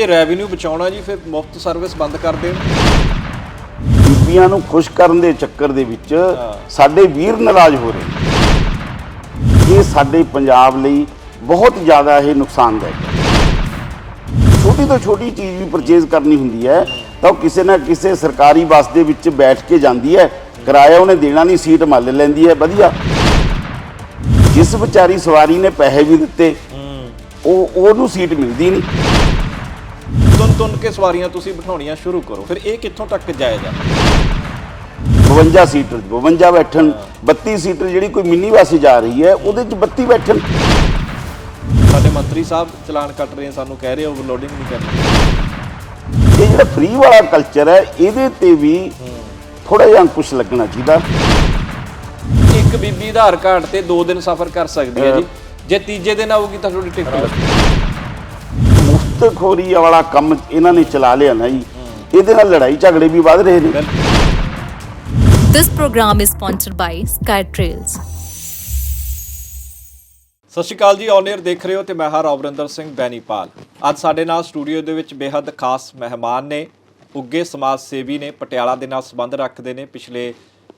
ਜੇ ਰੈਵਨਿਊ ਬਚਾਉਣਾ ਜੀ ਫਿਰ ਮੁਫਤ ਸਰਵਿਸ ਬੰਦ ਕਰ ਦੇਣ। ਬੀਬੀਆਂ ਨੂੰ ਖੁਸ਼ ਕਰਨ ਦੇ ਚੱਕਰ ਦੇ ਵਿੱਚ ਸਾਡੇ ਵੀਰ ਨਾਰਾਜ਼ ਹੋ ਰਹੇ। ਇਹ ਸਾਡੇ ਪੰਜਾਬ ਲਈ ਬਹੁਤ ਜ਼ਿਆਦਾ ਇਹ ਨੁਕਸਾਨਦਾਇਕ ਹੈ। ਛੋਟੀ ਤੋਂ ਛੋਟੀ ਚੀਜ਼ ਵੀ ਪਰਚੇਜ਼ ਕਰਨੀ ਹੁੰਦੀ ਹੈ ਤਾਂ ਉਹ ਕਿਸੇ ਨਾ ਕਿਸੇ ਸਰਕਾਰੀ ਬੱਸ ਦੇ ਵਿੱਚ ਬੈਠ ਕੇ ਜਾਂਦੀ ਹੈ। ਕਿਰਾਇਆ ਉਹਨੇ ਦੇਣਾ ਨਹੀਂ ਸੀਟ ਮੱਲ ਲੈਂਦੀ ਹੈ ਵਧੀਆ। ਜਿਸ ਵਿਚਾਰੀ ਸਵਾਰੀ ਨੇ ਪੈਸੇ ਵੀ ਦਿੱਤੇ ਉਹ ਉਹਨੂੰ ਸੀਟ ਮਿਲਦੀ ਨਹੀਂ। ਤੁੰਨ ਕੇ ਸਵਾਰੀਆਂ ਤੁਸੀਂ ਬਿਠਾਉਣੀਆਂ ਸ਼ੁਰੂ ਕਰੋ। ਫਿਰ ਇਹ ਕਿੱਥੋਂ ਤੱਕ ਜਾਇਜ਼ ਆ 52 ਸੀਟਰ 52 ਬੈਠਣ 32 ਸੀਟਰ ਜਿਹੜੀ ਕੋਈ ਮਿੰਨੀ ਬੱਸ ਜਾ ਰਹੀ ਹੈ ਉਹਦੇ ਚ 32 ਬੈਠਣ। ਸਾਡੇ ਮੰਤਰੀ ਸਾਹਿਬ ਚਲਾਨ ਕੱਟ ਰਹੇ ਸਾਨੂੰ ਕਹਿ ਰਹੇ ਓਵਰਲੋਡਿੰਗ ਨਹੀਂ ਕਰਨੀ। ਇਹ ਜਿਹੜਾ ਫ੍ਰੀ ਵਾਲਾ ਕਲਚਰ ਹੈ ਇਹਦੇ ਤੇ ਵੀ ਥੋੜਾ ਜਿਹਾ ਅੰਕੁਸ਼ ਲੱਗਣਾ ਚਾਹੀਦਾ। ਇੱਕ ਬੀਬੀ ਆਧਾਰ ਕਾਰਡ ਤੇ 2 ਦਿਨ ਸਫ਼ਰ ਕਰ ਸਕਦੀ ਹੈ ਜੀ। ਜੇ ਤੀਜੇ ਦਿਨ ਆਊਗੀ ਤਾਂ ਤੁਹਾਡੀ ਟਿਕਟ ਲੱਗੀ ਰਿਸ਼ਤਖੋਰੀ ਵਾਲਾ ਕੰਮ ਇਹਨਾਂ ਨੇ ਚਲਾ ਲਿਆ ਨਾ ਜੀ ਇਹਦੇ ਨਾਲ ਲੜਾਈ ਝਗੜੇ ਵੀ ਵੱਧ ਰਹੇ ਨੇ। This program is sponsored by Sky Trails. ਸਤਿ ਸ਼੍ਰੀ ਅਕਾਲ ਜੀ ਔਨ 에ਅਰ ਦੇਖ ਰਹੇ ਹੋ ਤੇ ਮੈਂ ਹਾਂ ਰਵਰਿੰਦਰ ਸਿੰਘ ਬੈਨੀਪਾਲ। ਅੱਜ ਸਾਡੇ ਨਾਲ ਸਟੂਡੀਓ ਦੇ ਵਿੱਚ ਬੇਹੱਦ ਖਾਸ ਮਹਿਮਾਨ ਨੇ ਉੱਗੇ ਸਮਾਜ ਸੇਵੀ ਨੇ ਪਟਿਆਲਾ ਦੇ ਨਾਲ ਸੰਬੰਧ ਰੱਖਦੇ ਨੇ ਪਿਛਲੇ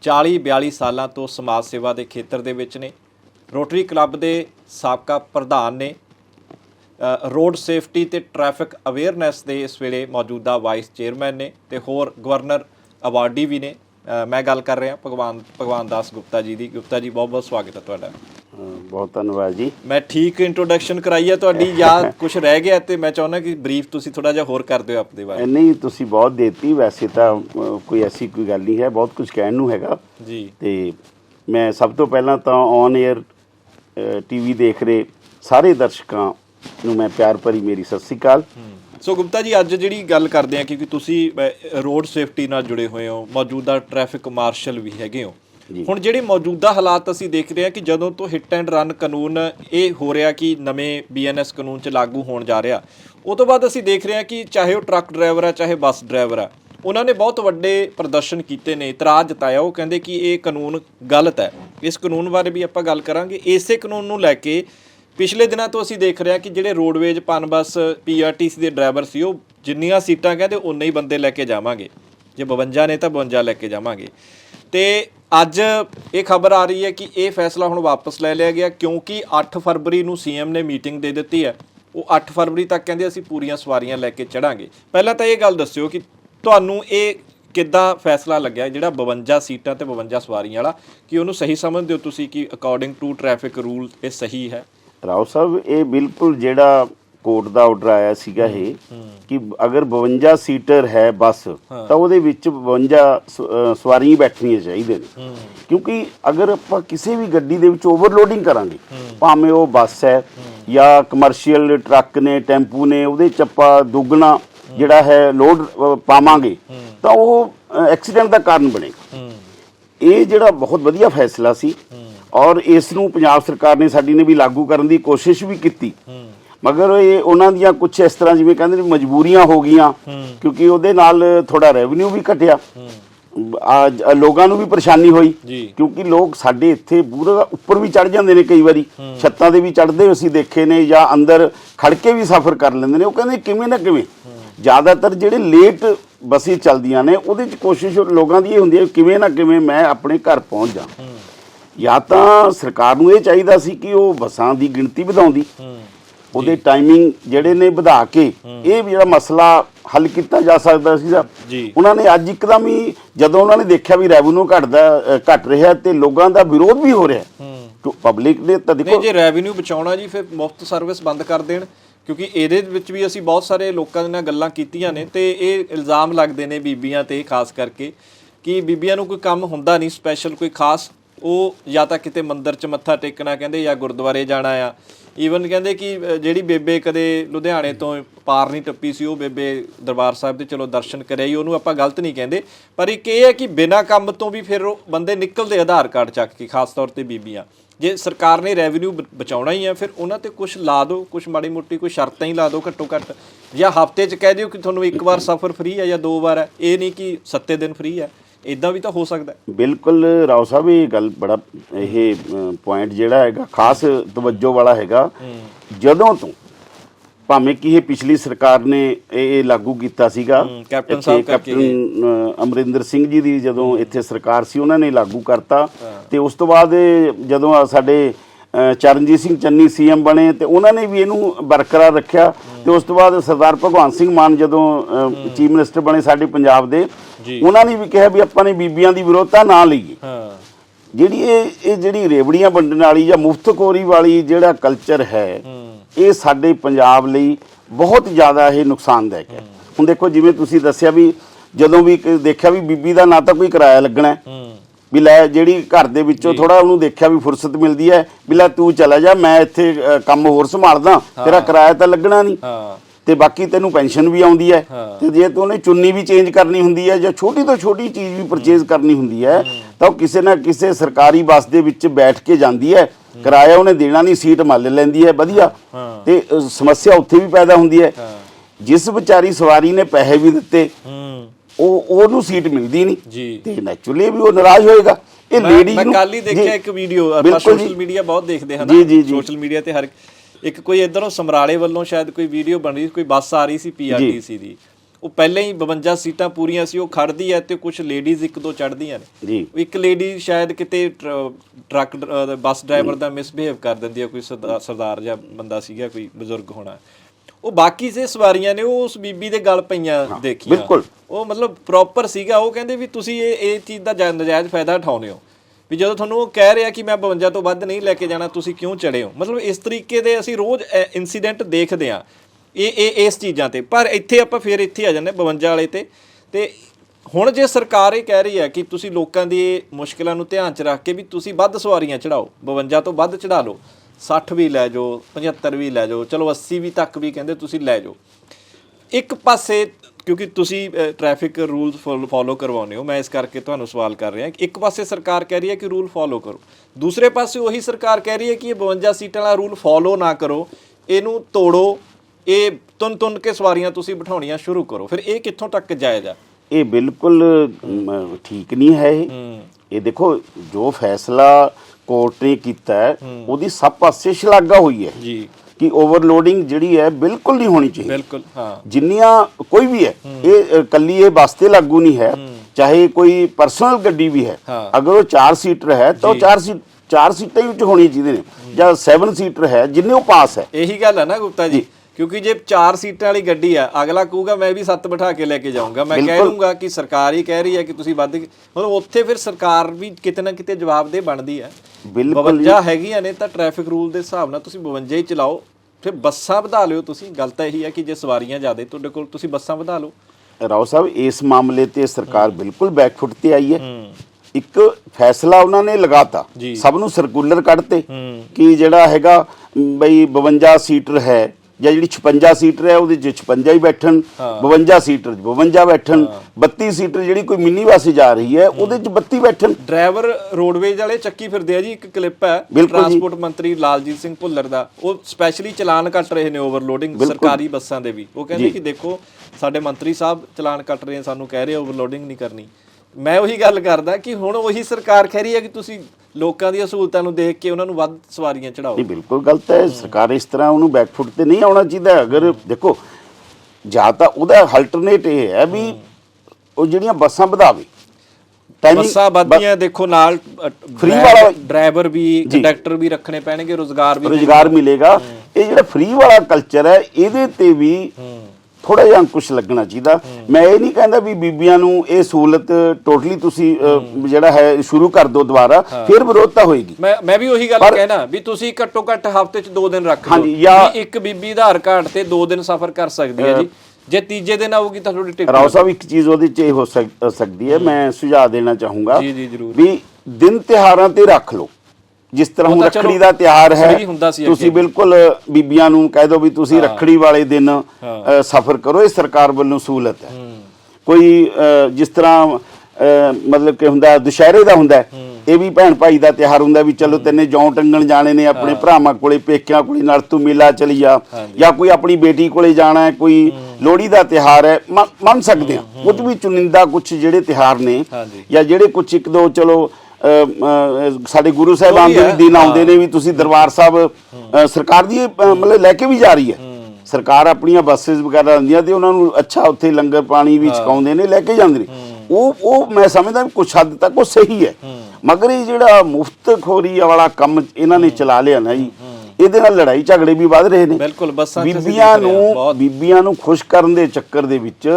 40 42 ਸਾਲਾਂ ਤੋਂ ਸਮਾਜ ਸੇਵਾ ਦੇ ਖੇਤਰ ਦੇ ਵਿੱਚ ਨੇ। ਰੋਟਰੀ ਕਲੱਬ ਦੇ ਸਾਬਕਾ ਪ੍ਰਧਾਨ ਨੇ ਰੋਡ ਸੇਫਟੀ ਤੇ ਟ੍ਰੈਫਿਕ ਅਵੇਅਰਨੈਸ ਦੇ ਇਸ ਵੇਲੇ ਮੌਜੂਦਾ ਵਾਈਸ ਚੇਅਰਮੈਨ ਨੇ ਤੇ ਹੋਰ ਗਵਰਨਰ ਅਵਾਰਡੀ ਵੀ ਨੇ। ਮੈਂ ਗੱਲ ਕਰ ਰਿਹਾ ਭਗਵਾਨ ਭਗਵਾਨ ਦਾਸ ਗੁਪਤਾ ਜੀ ਦੀ। ਗੁਪਤਾ ਜੀ ਬਹੁਤ ਬਹੁਤ ਸਵਾਗਤ ਹੈ ਤੁਹਾਡਾ। ਬਹੁਤ ਧੰਨਵਾਦ ਜੀ। ਮੈਂ ਠੀਕ ਇੰਟਰੋਡਕਸ਼ਨ ਕਰਾਈ ਹੈ ਤੁਹਾਡੀ ਜਾਂ ਕੁਝ ਰਹਿ ਗਿਆ ਤੇ ਮੈਂ ਚਾਹੁੰਦਾ ਕਿ ਬਰੀਫ ਤੁਸੀਂ ਥੋੜਾ ਜਿਹਾ ਹੋਰ ਕਰ ਦਿਓ ਆਪਦੇ ਬਾਰੇ। ਨਹੀਂ ਤੁਸੀਂ ਬਹੁਤ ਦੇਤੀ। ਵੈਸੇ ਤਾਂ ਕੋਈ ਐਸੀ ਕੋਈ ਗੱਲ ਨਹੀਂ ਹੈ। ਬਹੁਤ ਕੁਝ ਕਹਿਣ ਨੂੰ ਹੈਗਾ। ਜੀ। ਤੇ ਮੈਂ ਸਭ ਤੋਂ ਪਹਿਲਾਂ ਤਾਂ ਔਨ 에ਅਰ ਟੀਵੀ ਦੇਖ ਰਹੇ ਸਾਰੇ ਦਰਸ਼ਕਾਂ ਨੂੰ ਮੈਂ ਪਿਆਰ ਭਰੀ ਮੇਰੀ ਸਤਿ ਸ੍ਰੀ ਅਕਾਲ। ਸੋ ਗੁਪਤਾ ਜੀ ਅੱਜ ਜਿਹੜੀ ਗੱਲ ਕਰਦੇ ਆ ਕਿਉਂਕਿ ਤੁਸੀਂ ਰੋਡ ਸੇਫਟੀ ਨਾਲ ਜੁੜੇ ਹੋਏ ਹੋ ਮੌਜੂਦਾ ਟ੍ਰੈਫਿਕ ਮਾਰਸ਼ਲ ਵੀ ਹੈਗੇ ਹੋ। ਹੁਣ ਜਿਹੜੇ ਮੌਜੂਦਾ ਹਾਲਾਤ ਅਸੀਂ ਦੇਖ ਰਹੇ ਹਾਂ ਕਿ ਜਦੋਂ ਤੋਂ ਹਿੱਟ ਐਂਡ ਰਨ ਕਾਨੂੰਨ ਇਹ ਹੋ ਰਿਹਾ ਕਿ ਨਵੇਂ ਬੀਐਨਐਸ ਕਾਨੂੰਨ ਚ ਲਾਗੂ ਹੋਣ ਜਾ ਰਿਹਾ ਉਹ ਤੋਂ ਬਾਅਦ ਅਸੀਂ ਦੇਖ ਰਹੇ ਹਾਂ ਕਿ ਚਾਹੇ ਉਹ ਟਰੱਕ ਡਰਾਈਵਰ ਆ ਚਾਹੇ ਬੱਸ ਡਰਾਈਵਰ ਆ ਉਹਨਾਂ ਨੇ ਬਹੁਤ ਵੱਡੇ ਪ੍ਰਦਰਸ਼ਨ ਕੀਤੇ ਨੇ ਇਤਰਾਜ਼ ਜਤਾਇਆ। ਉਹ ਕਹਿੰਦੇ ਕਿ ਇਹ ਕਾਨੂੰਨ ਗਲਤ ਹੈ। ਇਸ ਕਾਨੂੰਨ ਬਾਰੇ ਵੀ ਆਪਾਂ ਗੱਲ ਕਰਾਂਗੇ। ਇਸੇ ਕਾਨੂੰਨ ਨੂੰ ਲੈ ਕੇ ਪਿਛਲੇ ਦਿਨਾਂ ਤੋਂ ਅਸੀਂ ਦੇਖ ਰਹੇ ਹਾਂ ਕਿ ਜਿਹੜੇ ਰੋਡਵੇਜ, ਪਨ ਬੱਸ ਪੀਆਰਟੀਸੀ ਦੇ ਡਰਾਈਵਰ ਸੀ, ਉਹ ਜਿੰਨੀਆਂ ਸੀਟਾਂ ਕਹਿੰਦੇ ਉਨੇ ਹੀ ਬੰਦੇ ਲੈ ਕੇ ਜਾਵਾਂਗੇ। ਜੇ 52 ਨੇ ਤਾਂ 52 ਲੈ ਕੇ ਜਾਵਾਂਗੇ। ਤੇ ਅੱਜ ਇਹ ਖਬਰ ਆ ਰਹੀ ਹੈ ਕਿ ਇਹ ਫੈਸਲਾ ਹੁਣ ਵਾਪਸ ਲੈ ਲਿਆ ਗਿਆ, ਕਿਉਂਕਿ 8 ਫਰਵਰੀ ਨੂੰ ਸੀਐਮ ਨੇ ਮੀਟਿੰਗ ਦੇ ਦਿੱਤੀ ਹੈ। ਉਹ 8 ਫਰਵਰੀ ਤੱਕ ਕਹਿੰਦੇ ਅਸੀਂ ਪੂਰੀਆਂ ਸਵਾਰੀਆਂ ਲੈ ਕੇ ਚੜਾਂਗੇ। ਪਹਿਲਾਂ ਤਾਂ ਇਹ ਗੱਲ ਦੱਸਿਓ ਕਿ ਤੁਹਾਨੂੰ ਇਹ ਕਿੱਦਾਂ ਫੈਸਲਾ ਲੱਗਿਆ, ਜਿਹੜਾ 52 ਸੀਟਾਂ ਤੇ 52 ਸਵਾਰੀਆਂ ਵਾਲਾ, ਕਿ ਉਹਨੂੰ ਸਹੀ ਸਮਝਦੇ ਹੋ ਤੁਸੀਂ ਕਿ ਅਕੋਰਡਿੰਗ ਟੂ ਟ੍ਰੈਫਿਕ ਰੂਲ ਇਹ ਸਹੀ ਹੈ? ਰਾਓ ਸਾਹਿਬ ਇਹ ਬਿਲਕੁਲ ਜਿਹੜਾ ਕੋਰਟ ਦਾ ਆਰਡਰ ਆਇਆ ਸੀਗਾ ਇਹ ਕਿ ਅਗਰ 52 ਸੀਟਰ ਹੈ ਬੱਸ ਤਾਂ ਉਹਦੇ ਵਿੱਚ 52 ਸ- ਅ, ਸਵਾਰੀਆਂ ਬੈਠਣੀਆਂ ਚਾਹੀਦੇ ਨੇ। ਕਿਉਂਕਿ ਅਗਰ ਆਪਾਂ ਕਿਸੇ ਵੀ ਗੱਡੀ ਦੇ ਵਿੱਚ ਓਵਰਲੋਡਿੰਗ ਕਰਾਂਗੇ ਭਾਵੇਂ ਉਹ ਬੱਸ ਹੈ ਜਾਂ ਕਮਰਸ਼ੀਅਲ ਟਰੱਕ ਨੇ ਟੈਂਪੂ ਨੇ ਉਹਦੇ ਚ ਆਪਾਂ ਦੁੱਗਣਾ ਜਿਹੜਾ ਹੈ ਲੋਡ ਪਾਵਾਂਗੇ ਤਾਂ ਉਹ ਐਕਸੀਡੈਂਟ ਦਾ ਕਾਰਨ ਬਣੇਗਾ। ਇਹ ਜਿਹੜਾ ਬਹੁਤ ਵਧੀਆ ਫੈਸਲਾ ਸੀ ਔਰ ਇਸ ਨੂੰ ਪੰਜਾਬ ਸਰਕਾਰ ਨੇ ਸਾਡੀ ਨੇ ਵੀ ਲਾਗੂ ਕਰਨ ਦੀ ਕੋਸ਼ਿਸ਼ ਵੀ ਕੀਤੀ। ਮਗਰ ਇਹ ਉਹਨਾਂ ਦੀਆਂ ਕੁਝ ਇਸ ਤਰ੍ਹਾਂ ਜਿਵੇਂ ਕਹਿੰਦੇ ਨੇ ਮਜਬੂਰੀਆਂ ਹੋ ਗਈਆਂ ਕਿਉਂਕਿ ਉਹਦੇ ਨਾਲ ਥੋੜਾ ਰੈਵਨਿਊ ਵੀ ਘਟਿਆ। ਅੱਜ ਲੋਕਾਂ ਨੂੰ ਵੀ ਪਰੇਸ਼ਾਨੀ ਹੋਈ। ਕਿਉਂਕਿ ਲੋਕ ਸਾਡੇ ਇੱਥੇ ਪੂਰਾ ਉੱਪਰ ਵੀ ਚੜ ਜਾਂਦੇ ਨੇ ਕਈ ਵਾਰੀ। ਛੱਤਾਂ ਦੇ ਵੀ ਚੜਦੇ ਅਸੀਂ ਦੇਖੇ ਨੇ ਜਾਂ ਅੰਦਰ ਖੜ ਕੇ ਵੀ ਸਫ਼ਰ ਕਰ ਲੈਂਦੇ ਨੇ। ਉਹ ਕਹਿੰਦੇ ਕਿਵੇਂ ਨਾ ਕਿਵੇਂ। ਜ਼ਿਆਦਾਤਰ ਜਿਹੜੇ ਲੇਟ ਬੱਸਾਂ ਚੱਲਦੀਆਂ ਨੇ ਉਹਦੇ ਚ ਕੋਸ਼ਿਸ਼ ਲੋਕਾਂ ਦੀ ਇਹ ਹੁੰਦੀ ਹੈ ਕਿਵੇਂ ਨਾ ਕਿਵੇਂ ਮੈਂ ਆਪਣੇ ਘਰ ਪਹੁੰਚ ਜਾ ਜਾਂ ਤਾਂ ਸਰਕਾਰ ਨੂੰ ਇਹ ਚਾਹੀਦਾ ਸੀ ਕਿ ਉਹ ਬੱਸਾਂ ਦੀ ਗਿਣਤੀ ਵਧਾਉਂਦੀ। ਉਹਦੇ ਟਾਈਮਿੰਗ ਜਿਹੜੇ ਨੇ ਵਧਾ ਕੇ ਇਹ ਜਿਹੜਾ ਮਸਲਾ ਹੱਲ ਕੀਤਾ ਜਾ ਸਕਦਾ ਸੀਗਾ। ਜੀ। ਉਹਨਾਂ ਨੇ ਅੱਜ ਇੱਕਦਮ ਹੀ ਜਦੋਂ ਉਹਨਾਂ ਨੇ ਦੇਖਿਆ ਵੀ ਰੈਵਨਿਊ ਘਟਦਾ ਘਟ ਰਿਹਾ ਤੇ ਲੋਕਾਂ ਦਾ ਵਿਰੋਧ ਵੀ ਹੋ ਰਿਹਾ। ਪਬਲਿਕ ਨੇ ਤਾਂ ਦੇਖੋ ਜੇ ਰੈਵਨਿਊ ਬਚਾਉਣਾ ਜੀ ਫਿਰ ਮੁਫਤ ਸਰਵਿਸ ਬੰਦ ਕਰ ਦੇਣ। ਕਿਉਂਕਿ ਇਹਦੇ ਵਿੱਚ ਵੀ ਅਸੀਂ ਬਹੁਤ ਸਾਰੇ ਲੋਕਾਂ ਦੇ ਨਾਲ ਗੱਲਾਂ ਕੀਤੀਆਂ ਨੇ ਤੇ ਇਹ ਇਲਜ਼ਾਮ ਲੱਗਦੇ ਨੇ ਬੀਬੀਆਂ ਤੇ ਖਾਸ ਕਰਕੇ ਕਿ ਬੀਬੀਆਂ ਨੂੰ ਕੋਈ ਕੰਮ ਹੁੰਦਾ ਨਹੀਂ ਸਪੈਸ਼ਲ ਕੋਈ ਖਾਸ ਉਹ ਜਾਂ ਤਾਂ ਕਿਤੇ ਮੰਦਿਰ 'ਚ ਮੱਥਾ ਟੇਕਣਾ ਕਹਿੰਦੇ ਜਾਂ ਗੁਰਦੁਆਰੇ ਜਾਣਾ ਆ। ਈਵਨ ਕਹਿੰਦੇ ਕਿ ਜਿਹੜੀ ਬੇਬੇ ਕਦੇ ਲੁਧਿਆਣੇ ਤੋਂ ਪਾਰ ਨਹੀਂ ਟੱਪੀ ਸੀ, ਉਹ ਬੇਬੇ ਦਰਬਾਰ ਸਾਹਿਬ ਦੇ ਚਲੋ ਦਰਸ਼ਨ ਕਰਿਆ ਹੀ, ਉਹਨੂੰ ਆਪਾਂ ਗਲਤ ਨਹੀਂ ਕਹਿੰਦੇ। ਪਰ ਇੱਕ ਇਹ ਹੈ ਕਿ ਬਿਨਾਂ ਕੰਮ ਤੋਂ ਵੀ ਫਿਰ ਉਹ ਬੰਦੇ ਨਿਕਲਦੇ ਆਧਾਰ ਕਾਰਡ ਚੱਕ ਕੇ, ਖਾਸ ਤੌਰ ਤੇ ਬੀਬੀਆਂ। ਜੇ ਸਰਕਾਰ ਨੇ ਰੈਵਨਿਊ ਬਚਾਉਣਾ ਹੀ ਆ, ਫਿਰ ਉਹਨਾਂ ਤੇ ਕੁਝ ਲਾ ਦਿਓ ਕੁਝ ਮਾੜੀ ਮੋਟੀ ਕੋਈ ਸ਼ਰਤਾਂ ਹੀ ਲਾ ਦਿਓ ਘੱਟੋ ਘੱਟ। ਜਾਂ ਹਫ਼ਤੇ 'ਚ ਕਹਿ ਦਿਓ ਕਿ ਤੁਹਾਨੂੰ ਇੱਕ ਵਾਰ ਸਫ਼ਰ ਫ੍ਰੀ ਹੈ ਜਾਂ ਦੋ ਵਾਰ ਹੈ ਇਹ ਨਹੀਂ ਕਿ ਸੱਤੇ ਦਿਨ ਫ੍ਰੀ ਹੈ ਇਦਾਂ ਵੀ ਤਾਂ ਹੋ ਸਕਦਾ। ਬਿਲਕੁਲ ਰਾਓ ਸਾਹਿਬ ਇਹ ਗੱਲ ਬੜਾ ਇਹ ਪੁਆਇੰਟ ਜਿਹੜਾ ਹੈਗਾ ਖਾਸ ਤਵੱਜੋ ਵਾਲਾ ਹੈਗਾ। ਜਦੋਂ ਤੋਂ ਭਾਵੇਂ ਕਿ ਇਹ ਪਿਛਲੀ ਸਰਕਾਰ ਨੇ ਇਹ ਲਾਗੂ ਕੀਤਾ ਸੀਗਾ ਕੈਪਟਨ ਸਾਹਿਬ ਅਮਰਿੰਦਰ ਸਿੰਘ ਜੀ ਦੀ ਜਦੋਂ ਇੱਥੇ ਸਰਕਾਰ ਸੀ ਉਹਨਾਂ ਨੇ ਲਾਗੂ ਕਰਤਾ। ਤੇ ਉਸ ਤੋਂ ਬਾਅਦ ਜਦੋਂ ਸਾਡੇ ਚਰਨਜੀਤ ਸਿੰਘ ਚੰਨੀ ਸੀਐਮ ਬਣੇ ਤੇ ਉਹਨਾਂ ਨੇ ਵੀ ਇਹਨੂੰ ਬਰਕਰਾਰ ਰੱਖਿਆ। ਤੇ ਉਸ ਤੋਂ ਬਾਅਦ ਸਰਦਾਰ ਭਗਵੰਤ ਸਿੰਘ ਮਾਨ ਜਦੋਂ ਚੀਫ ਮਿਨਿਸਟਰ ਬਣੇ ਸਾਡੇ ਪੰਜਾਬ ਦੇ। ਉਹਨਾਂ ਨੇ ਵੀ ਕਿਹਾ ਵੀ ਆਪਾਂ ਨੇ ਬੀਬੀਆਂ ਦੀ ਵਿਰੋਧਤਾ ਨਾ ਲਈਏ। ਹਾਂ। ਜਿਹੜੀ ਇਹ ਇਹ ਜਿਹੜੀ ਰੇਵੜੀਆਂ ਵੰਡਣ ਵਾਲੀ ਜਾਂ ਮੁਫਤਖੋਰੀ ਵਾਲੀ ਜਿਹੜਾ ਕਲਚਰ ਹੈ ਇਹ ਸਾਡੇ ਪੰਜਾਬ ਲਈ ਬਹੁਤ ਜ਼ਿਆਦਾ ਇਹ ਨੁਕਸਾਨਦਾਇਕ ਹੈ। ਹੁਣ ਦੇਖੋ ਜਿਵੇਂ ਤੁਸੀਂ ਦੱਸਿਆ ਵੀ ਜਦੋਂ ਵੀ ਦੇਖਿਆ ਵੀ ਬੀਬੀ ਦਾ ਨਾ ਤਾਂ ਕੋਈ ਕਿਰਾਇਆ ਲੱਗਣਾ ਵੀ ਲੈ ਜਿਹੜੀ ਘਰ ਦੇ ਵਿੱਚੋਂ ਥੋੜਾ ਉਹਨੂੰ ਦੇਖਿਆ ਵੀ ਫੁਰਸਤ ਮਿਲਦੀ ਹੈ ਵੀ ਲੈ ਤੂੰ ਚਲਾ ਜਾ ਮੈਂ ਇੱਥੇ ਕੰਮ ਹੋਰ ਸੰਭਾਲਦਾ ਤੇਰਾ ਕਿਰਾਇਆ ਤਾਂ ਲੱਗਣਾ ਨਹੀਂ। ਹਾਂ। ਤੇ ਬਾਕੀ ਤੈਨੂੰ ਪੈਨਸ਼ਨ ਵੀ ਆਉਂਦੀ ਹੈ। ਤੇ ਜੇ ਤੂੰ ਉਹਨੇ ਚੁੰਨੀ ਵੀ ਚੇਂਜ ਕਰਨੀ ਹੁੰਦੀ ਹੈ ਜਾਂ ਛੋਟੀ ਤੋਂ ਛੋਟੀ ਚੀਜ਼ ਵੀ ਪਰਚੇਜ਼ ਕਰਨੀ ਹੁੰਦੀ ਹੈ ਤਾਂ ਉਹ ਕਿਸੇ ਨਾ ਕਿਸੇ ਸਰਕਾਰੀ ਬੱਸ ਦੇ ਵਿੱਚ ਬੈਠ ਕੇ ਜਾਂਦੀ ਹੈ। ਕਿਰਾਇਆ ਉਹਨੇ ਦੇਣਾ ਨਹੀਂ ਸੀਟ ਮੱਲ ਲੈਂਦੀ ਹੈ ਵਧੀਆ। ਤੇ ਸਮੱਸਿਆ ਉੱਥੇ ਵੀ ਪੈਦਾ ਹੁੰਦੀ ਹੈ। ਜਿਸ ਵਿਚਾਰੀ ਸਵਾਰੀ ਨੇ ਪੈਸੇ ਵੀ ਦਿੱਤੇ ਉਹ ਉਹਨੂੰ ਸੀਟ ਮਿਲਦੀ ਨਹੀਂ। ਤੇ ਨੈਚੁਰਲੀ ਵੀ ਉਹ ਨਾਰਾਜ਼ ਹੋਏਗਾ। ਇਹ ਮੈਂ ਲੇਡੀ ਮੈਂ ਨੂੰ ਕੱਲ ਹੀ ਦੇਖਿਆ ਇੱਕ ਵੀਡੀਓ ਆਪਾਂ ਸੋਸ਼ਲ। ਮੀਡੀਆ ਬਹੁਤ ਦੇਖਦੇ ਹਾਂ ਜੀ। ਸੋਸ਼ਲ ਮੀਡੀਆ ਤੇ ਹਰ ਇੱਕ ਕੋਈ ਇਧਰੋਂ ਸਮਰਾਲੇ ਵੱਲੋਂ ਸ਼ਾਇਦ ਕੋਈ ਵੀਡੀਓ ਬਣ ਰਹੀ ਸੀ ਕੋਈ ਬੱਸ ਆ ਰਹੀ ਸੀ ਪੀਆਰਟੀਸੀ ਦੀ। ਉਹ ਪਹਿਲਾਂ ਹੀ 52 ਸੀਟਾਂ ਪੂਰੀਆਂ ਸੀ ਉਹ ਖੜਦੀ ਹੈ ਤੇ ਕੁਝ ਲੇਡੀਜ਼ ਇੱਕ ਦੋ ਚੜਦੀਆਂ ਨੇ। ਜੀ। ਇੱਕ ਲੇਡੀ ਸ਼ਾਇਦ ਕਿਤੇ ਟਰ- ਟਰੱਕ ਬੱਸ ਡਰਾਈਵਰ ਦਾ ਮਿਸਬਿਹੇਵ ਕਰ ਦਿੰਦੀ ਹੈ ਕੋਈ ਸਰਦਾ- ਸਰਦਾਰ ਜਾਂ ਬੰਦਾ ਸੀਗਾ ਕੋਈ ਬਜ਼ੁਰਗ ਹੋਣਾ। ਉਹ ਬਾਕੀ ਸੇ ਸਵਾਰੀਆਂ ਨੇ ਉਹ ਉਸ ਬੀਬੀ ਦੇ ਗਲ ਪਈਆਂ ਦੇਖੀਆਂ। ਬਿਲਕੁਲ। ਉਹ ਮਤਲਬ ਪ੍ਰੋਪਰ ਸੀਗਾ ਉਹ ਕਹਿੰਦੇ ਵੀ ਤੁਸੀਂ ਇਹ ਇਹ ਚੀਜ਼ ਦਾ ਨਜਾਇਜ਼ ਫਾਇਦਾ ਉਠਾਉਂਦੇ ਹੋ। ਵੀ ਜਦੋਂ ਤੁਹਾਨੂੰ ਉਹ ਕਹਿ ਰਿਹਾ ਕਿ ਮੈਂ 52 ਤੋਂ ਵੱਧ ਨਹੀਂ ਲੈ ਕੇ ਜਾਣਾ, ਤੁਸੀਂ ਕਿਉਂ ਚੜੇ ਹੋ? ਮਤਲਬ ਇਸ ਤਰੀਕੇ ਦੇ ਅਸੀਂ ਰੋਜ਼ ਇਨਸੀਡੈਂਟ ਦੇਖਦੇ ਆ ਇਹ ਇਹ, ਇਸ ਚੀਜ਼ਾਂ ਤੇ। ਪਰ ਇੱਥੇ ਆਪਾਂ ਫੇਰ ਇੱਥੇ ਆ ਜਾਂਦੇ 52 ਵਾਲੇ ਤੇ। ਤੇ ਹੁਣ ਜੇ ਸਰਕਾਰ ਇਹ ਕਹਿ ਰਹੀ ਹੈ ਕਿ ਤੁਸੀਂ ਲੋਕਾਂ ਦੀ ਇਹ ਮੁਸ਼ਕਲਾਂ ਨੂੰ ਧਿਆਨ 'ਚ ਰੱਖ ਕੇ ਵੀ ਤੁਸੀਂ ਵੱਧ ਸਵਾਰੀਆਂ ਚੜਾਓ 52 ਤੋਂ ਵੱਧ ਚੜਾ ਲਓ। 60 ਵੀ ਲੈ ਜਾਓ 75 ਵੀ ਲੈ ਜਾਓ, ਚਲੋ 80 ਵੀ ਤੱਕ ਵੀ ਕਹਿੰਦੇ ਤੁਸੀਂ ਲੈ ਜਾਓ। ਇੱਕ ਪਾਸੇ ਕਿਉਂਕਿ ਤੁਸੀਂ ਟ੍ਰੈਫਿਕ ਰੂਲਸ ਫੋਲੋ ਕਰਵਾਉਂਦੇ ਹੋ ਮੈਂ ਇਸ ਕਰਕੇ ਤੁਹਾਨੂੰ ਸਵਾਲ ਕਰ ਰਿਹਾ ਕਿ ਇੱਕ ਪਾਸੇ ਸਰਕਾਰ ਕਹਿ ਰਹੀ ਹੈ ਕਿ ਰੂਲ ਫੋਲੋ ਕਰੋ ਦੂਸਰੇ ਪਾਸੇ ਉਹੀ ਸਰਕਾਰ ਕਹਿ ਰਹੀ ਹੈ ਕਿ ਇਹ 52 ਸੀਟਾਂ ਵਾਲਾ ਰੂਲ ਫੋਲੋ ਨਾ ਕਰੋ ਇਹਨੂੰ ਤੋੜੋ ਇਹ ਤੁੰਨ ਤੁੰਨ ਕੇ ਸਵਾਰੀਆਂ ਤੁਸੀਂ ਬਿਠਾਉਣੀਆਂ ਸ਼ੁਰੂ ਕਰੋ ਫਿਰ ਇਹ ਕਿੱਥੋਂ ਤੱਕ ਜਾਇਜ਼ ਆ? ਇਹ ਬਿਲਕੁਲ ਠੀਕ ਨਹੀਂ ਹੈ ਇਹ। ਇਹ ਦੇਖੋ ਜੋ ਫੈਸਲਾ ਕੋਰਟ ਨੇ ਕੀਤਾ ਉਹਦੀ ਸਭ ਪਾਸੇ ਸ਼ਲਾਘਾ ਹੋਈ ਹੈ। ਜੀ। ਕਿ ਓਵਰਲੋਡਿੰਗ ਜਿਹੜੀ ਹੈ ਬਿਲਕੁਲ ਨਹੀਂ ਹੋਣੀ ਚਾਹੀਦੀ। ਬਿਲਕੁਲ ਹਾਂ। ਜਿੰਨੀਆਂ ਕੋਈ ਵੀ ਹੈ ਇਹ ਕੱਲੀ ਇਹ ਬੱਸ ਤੇ ਲਾਗੂ ਨਹੀਂ ਹੈ ਚਾਹੇ ਕੋਈ ਪਰਸਨਲ ਗੱਡੀ ਵੀ ਹੈ। ਅਗਰ ਉਹ 4 ਸੀਟਰ ਹੈ ਤਾਂ ਉਹ 4 ਸੀਟ 4 ਸੀਟਾਂ ਵਿੱਚ ਹੋਣੀ ਚਾਹੀਦੀਆਂ ਨੇ ਜਾਂ 7 ਸੀਟਰ ਹੈ ਜਿੰਨੇ ਉਹ ਪਾਸ ਹੈ। ਇਹੀ ਗੱਲ ਹੈ ਨਾ ਗੁਪਤਾ ਜੀ ਕਿਉਂਕਿ ਜੇ 4 ਸੀਟਾਂ ਵਾਲੀ ਗੱਡੀ ਆ ਅਗਲਾ ਕਹੂਗਾ ਮੈਂ ਵੀ 7 ਬਿਠਾ ਕੇ ਲੈ ਕੇ ਜਾਊਂਗਾ। ਮੈਂ ਕਹਿ। ਦੂੰਗਾ ਕਿ ਸਰਕਾਰ ਹੀ ਕਹਿ ਰਹੀ ਹੈ ਕਿ ਤੁਸੀਂ ਵੱਧ ਹੁਣ ਉੱਥੇ ਫਿਰ ਸਰਕਾਰ ਵੀ ਕਿਤੇ ਨਾ ਕਿਤੇ ਜਵਾਬਦੇ ਬਣਦੀ ਹੈ। ਬਿਲਕੁਲ ਜੀ। 52 ਹੈਗੀਆਂ ਨੇ ਤਾਂ ਟ੍ਰੈਫਿਕ ਰੂਲ ਦੇ ਹਿਸਾਬ ਨਾਲ ਤੁਸੀਂ 52 ਹੀ ਚਲਾਓ। ਫਿਰ ਬੱਸਾਂ ਵਧਾ ਲਿਓ ਤੁਸੀਂ ਗੱਲ ਤਾਂ ਇਹੀ ਹੈ ਕਿ ਜੇ ਸਵਾਰੀਆਂ ਜ਼ਿਆਦੇ ਤੁਹਾਡੇ ਕੋਲ ਤੁਸੀਂ ਬੱਸਾਂ ਵਧਾ ਲਓ। ਰਾਓ ਸਾਹਿਬ ਇਸ ਮਾਮਲੇ ਤੇ ਸਰਕਾਰ ਬਿਲਕੁਲ ਬੈਕਫੁੱਟ ਤੇ ਆਈ ਹੈ। ਇੱਕ ਫੈਸਲਾ ਉਹਨਾਂ ਨੇ ਲਗਾਤਾ। ਸਭ ਨੂੰ ਸਰਕੂਲਰ ਕੱਢਤੇ। ਕਿ ਜਿਹੜਾ ਹੈਗਾ ਬਈ 52 ਸੀਟਰ ਹੈ ਜਾਂ ਜਿਹੜੀ 56 ਸੀਟਰ ਹੈ ਉਹਦੇ 'ਚ 56 ਹੀ ਬੈਠਣ 52 ਸੀਟਰ 'ਚ 52 ਬੈਠਣ 32 ਸੀਟਰ ਜਿਹੜੀ ਕੋਈ ਮਿੰਨੀ ਬੱਸ ਜਾ ਰਹੀ ਹੈ ਉਹਦੇ 'ਚ 32 ਬੈਠਣ ਡਰਾਈਵਰ ਰੋਡਵੇਜ ਵਾਲੇ ਚੱਕੀ ਫਿਰਦੇ ਆ ਜੀ ਇੱਕ ਕਲਿੱਪ ਹੈ। ਟਰਾਂਸਪੋਰਟ ਮੰਤਰੀ ਲਾਲਜੀਤ ਸਿੰਘ ਭੁੱਲਰ ਦਾ ਉਹ ਸਪੈਸ਼ਲੀ ਚਲਾਨ ਕੱਟ ਰਹੇ ਨੇ ਓਵਰਲੋਡਿੰਗ। ਸਰਕਾਰੀ ਬੱਸਾਂ ਦੇ ਵੀ ਉਹ ਕਹਿੰਦੇ। ਕਿ ਦੇਖੋ ਸਾਡੇ ਮੰਤਰੀ ਸਾਹਿਬ ਚਲਾਨ ਕੱਟ ਰਹੇ ਸਾਨੂੰ ਕਹਿ ਰਹੇ ਓਵਰਲੋਡਿੰਗ ਨਹੀਂ ਕਰਨੀ ਮੈਂ ਉਹੀ ਗੱਲ ਕਰਦਾ ਕਿ ਹੁਣ ਉਹੀ ਸਰਕਾਰ ਕਹਿ ਰਹੀ ਹੈ ਕਿ ਤੁਸੀਂ ਲੋਕਾਂ ਦੀਆਂ ਸਹੂਲਤਾਂ ਨੂੰ ਦੇਖ ਕੇ ਉਹਨਾਂ ਨੂੰ ਵੱਧ ਸਵਾਰੀਆਂ ਚੜਾਓ। ਇਹ ਬਿਲਕੁਲ ਗਲਤ ਹੈ। ਸਰਕਾਰ ਇਸ ਤਰ੍ਹਾਂ ਉਹਨੂੰ ਬੈਕਫੁੱਟ ਤੇ ਨਹੀਂ ਆਉਣਾ ਚਾਹੀਦਾ। ਅਗਰ ਜਾਂ ਤਾਂ ਉਹਦਾ ਅਲਟਰਨੇਟ ਇਹ ਹੈ ਵੀ ਉਹ ਜਿਹੜੀਆਂ ਬੱਸਾਂ ਵਧਾਵੇ। ਬੱਸਾਂ ਵੱਧਦੀਆਂ ਦੇਖੋ ਨਾਲ ਡਰਾਈਵਰ- ਵਾਲਾ- ਡਰਾਈਵਰ ਵੀ। ਕੰਡਕਟਰ ਵੀ ਰੱਖਣੇ ਪੈਣਗੇ ਰੋਜ਼ਗਾਰ ਵੀ ਰੋਜ਼ਗਾਰ ਮਿਲੇਗਾ। ਇਹ ਜਿਹੜਾ ਫ੍ਰੀ ਵਾਲਾ ਕਲਚਰ ਹੈ ਇਹਦੇ ਤੇ ਵੀ ਥੋੜਾ ਜਿਹਾ ਅੰਕੁਸ਼ ਲੱਗਣਾ ਚਾਹੀਦਾ। ਮੈਂ ਇਹ ਨਹੀਂ ਕਹਿੰਦਾ ਵੀ ਬੀਬੀਆਂ ਨੂੰ ਇਹ ਸਹੂਲਤ ਟੋਟਲੀ ਤੁਸੀਂ ਜਿਹੜਾ ਹੈ ਸ਼ੁਰੂ ਕਰ ਦਿਓ ਦੁਬਾਰਾ ਫਿਰ ਵਿਰੋਧਤਾ ਹੋਏਗੀ। ਮੈਂ ਮੈਂ ਵੀ ਉਹੀ ਗੱਲ ਕਹਿਣਾ ਵੀ ਤੁਸੀਂ ਘੱਟੋ ਘੱਟ ਹਫ਼ਤੇ 'ਚ 2 ਦਿਨ ਰੱਖ ਲਓ ਜਾਂ- ਵੀ ਇੱਕ ਬੀਬੀ ਆਧਾਰ ਕਾਰਡ ਤੇ 2 ਦਿਨ ਸਫ਼ਰ ਕਰ ਸਕਦੀ ਹੈ ਜੀ। ਜੇ ਤੀਜੇ ਦਿਨ ਆਊਗੀ ਤਾਂ ਤੁਹਾਡੀ ਟਿਕਟ ਰਾਓ ਸਾਹਿਬ ਇੱਕ ਚੀਜ਼ ਉਹਦੇ ਚ ਇਹ ਹੋ ਸਕ- ਸਕਦੀ ਹੈ। ਮੈਂ ਸੁਝਾਅ ਦੇਣਾ ਚਾਹੂੰਗਾ ਜੀ, ਜੀ, ਜ਼ਰੂਰ। ਵੀ ਦਿਨ ਤਿਹਾਰਾਂ ਤੇ ਰੱਖ ਲਓ। ਜਿਸ ਤਰ੍ਹਾਂ ਹੁਣ ਰੱਖੜੀ ਦਾ ਤਿਹਾਰ ਹੈ। ਤੁਸੀਂ ਬਿਲਕੁਲ ਬੀਬੀਆਂ ਨੂੰ ਕਹਿ ਦਿਓ ਵੀ ਤੁਸੀਂ ਰੱਖੜੀ ਵਾਲੇ ਦਿਨ ਸਫ਼ਰ ਕਰੋ ਇਹ ਸਰਕਾਰ ਵੱਲੋਂ ਸਹੂਲਤ ਹੈ। ਕੋਈ ਜਿਸ ਤਰ੍ਹਾਂ ਮਤਲਬ ਕਿ ਹੁੰਦਾ ਦੁਸ਼ਹਿਰੇ ਦਾ ਹੁੰਦਾ ਇਹ ਵੀ ਭੈਣ ਭਾਈ ਦਾ ਤਿਹਾਰ ਹੁੰਦਾ ਵੀ ਚਲੋ ਤੈਨੇ ਜੌਂ ਟੰਗਣ ਜਾਣੇ ਨੇ ਆਪਣੇ ਭਰਾਵਾਂ ਕੋਲੇ ਪੇਕਿਆਂ ਕੋਲੇ ਨਾਲ ਤੂੰ ਮੇਲਾ ਚਲੀ ਜਾ ਜਾਂ ਕੋਈ ਆਪਣੀ ਬੇਟੀ ਕੋਲੇ ਜਾਣਾ ਹੈ ਕੋਈ ਲੋਹੜੀ ਦਾ ਤਿਹਾਰ ਹੈ ਮੰਨ ਸਕਦੇ ਆ ਕੁਝ ਵੀ ਚੁਣਿੰਦਾ ਕੁਝ ਜਿਹੜੇ ਤਿਹਾਰ ਨੇ। ਜਾਂ ਜਿਹੜੇ ਕੁਝ ਇੱਕ ਦੋ ਚਲੋ ਸਾਡੇ ਗੁਰੂ ਸਾਹਿਬਾਨ ਦੇ ਵੀ ਦਿਨ ਆਉਂਦੇ ਨੇ ਵੀ ਤੁਸੀਂ ਦਰਬਾਰ ਸਾਹਿਬ ਸਰਕਾਰ ਦੀ ਮਤਲਬ ਲੈ ਕੇ ਵੀ ਜਾ ਰਹੀ ਹੈ। ਸਰਕਾਰ ਆਪਣੀਆਂ ਬੱਸਸ ਵਗੈਰਾ ਦਿੰਦੀਆਂ ਤੇ ਉਹਨਾਂ ਨੂੰ ਅੱਛਾ ਉੱਥੇ ਲੰਗਰ ਪਾਣੀ ਵੀ ਛਕਾਉਂਦੇ ਨੇ ਲੈ ਕੇ ਜਾਂਦੇ ਨੇ। ਉਹ ਉਹ ਮੈਂ ਸਮਝਦਾ ਕੁਛ ਹੱਦ ਤੱਕ ਉਹ ਸਹੀ ਹੈ। ਮਗਰ ਇਹ ਜਿਹੜਾ ਮੁਫਤਖੋਰੀ ਵਾਲਾ ਕੰਮ ਇਹਨਾਂ ਨੇ ਚਲਾ ਲਿਆ ਨਾ ਜੀ ਇਹਦੇ ਨਾਲ ਲੜਾਈ ਝਗੜੇ ਵੀ ਵੱਧ ਰਹੇ ਨੇ। ਬਿਲਕੁਲ ਬੱਸਾਂ ਬੀਬੀਆਂ ਨੂੰ ਬੀਬੀਆਂ ਨੂੰ ਖੁਸ਼ ਕਰਨ ਦੇ ਚੱਕਰ ਦੇ ਵਿੱਚ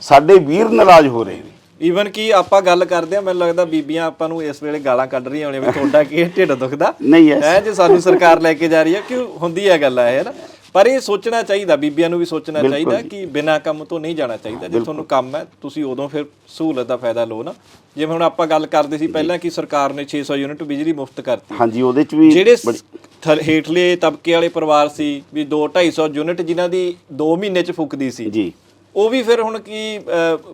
ਸਾਡੇ ਵੀਰ ਨਾਰਾਜ਼ ਹੋ ਰਹੇ ਨੇ। ਈਵਨ ਕਿ ਆਪਾਂ ਗੱਲ ਕਰਦੇ ਆ ਮੈਨੂੰ ਲੱਗਦਾ ਬੀਬੀਆਂ ਆਪਾਂ ਨੂੰ ਇਸ ਵੇਲੇ ਗਾਲਾਂ ਕੱਢ ਰਹੀਆਂ ਹੋਣੀਆਂ ਵੀ ਤੁਹਾਡਾ ਕੀ ਢਿੱਡ ਦੁਖਦਾ? ਨਹੀਂ ਹੈ ਜੇ ਸਾਨੂੰ ਸਰਕਾਰ ਲੈ ਕੇ ਜਾ ਰਹੀ ਹੈ ਕਿ ਹੁੰਦੀ ਹੈ ਗੱਲ ਹੈ ਨਾ? ਪਰ ਇਹ ਸੋਚਣਾ ਚਾਹੀਦਾ ਬੀਬੀਆਂ ਨੂੰ ਵੀ ਸੋਚਣਾ ਚਾਹੀਦਾ ਕਿ ਬਿਨਾਂ ਕੰਮ ਤੋਂ ਨਹੀਂ ਜਾਣਾ ਚਾਹੀਦਾ। ਜੇ ਤੁਹਾਨੂੰ ਕੰਮ ਹੈ ਤੁਸੀਂ ਉਦੋਂ ਫਿਰ ਸਹੂਲਤ ਦਾ ਫਾਇਦਾ ਲਓ ਨਾ। ਜਿਵੇਂ ਹੁਣ ਆਪਾਂ ਗੱਲ ਕਰਦੇ ਸੀ ਪਹਿਲਾਂ ਕਿ ਸਰਕਾਰ ਨੇ 600 ਯੂਨਿਟ ਬਿਜਲੀ ਮੁਫਤ ਕਰਤੀ। ਹਾਂਜੀ ਉਹਦੇ ਚ ਵੀ ਜਿਹੜੇ ਹੇਠਲੇ ਤਬਕੇ ਵਾਲੇ ਪਰਿਵਾਰ ਸੀ ਵੀ 2 250 ਯੂਨਿਟ ਜਿਨ੍ਹਾਂ ਦੀ 2 ਮਹੀਨੇ ਚ ਫੁੱਕਦੀ ਸੀ। ਜੀ। ਉਹ ਵੀ ਫਿਰ ਹੁਣ ਕੀ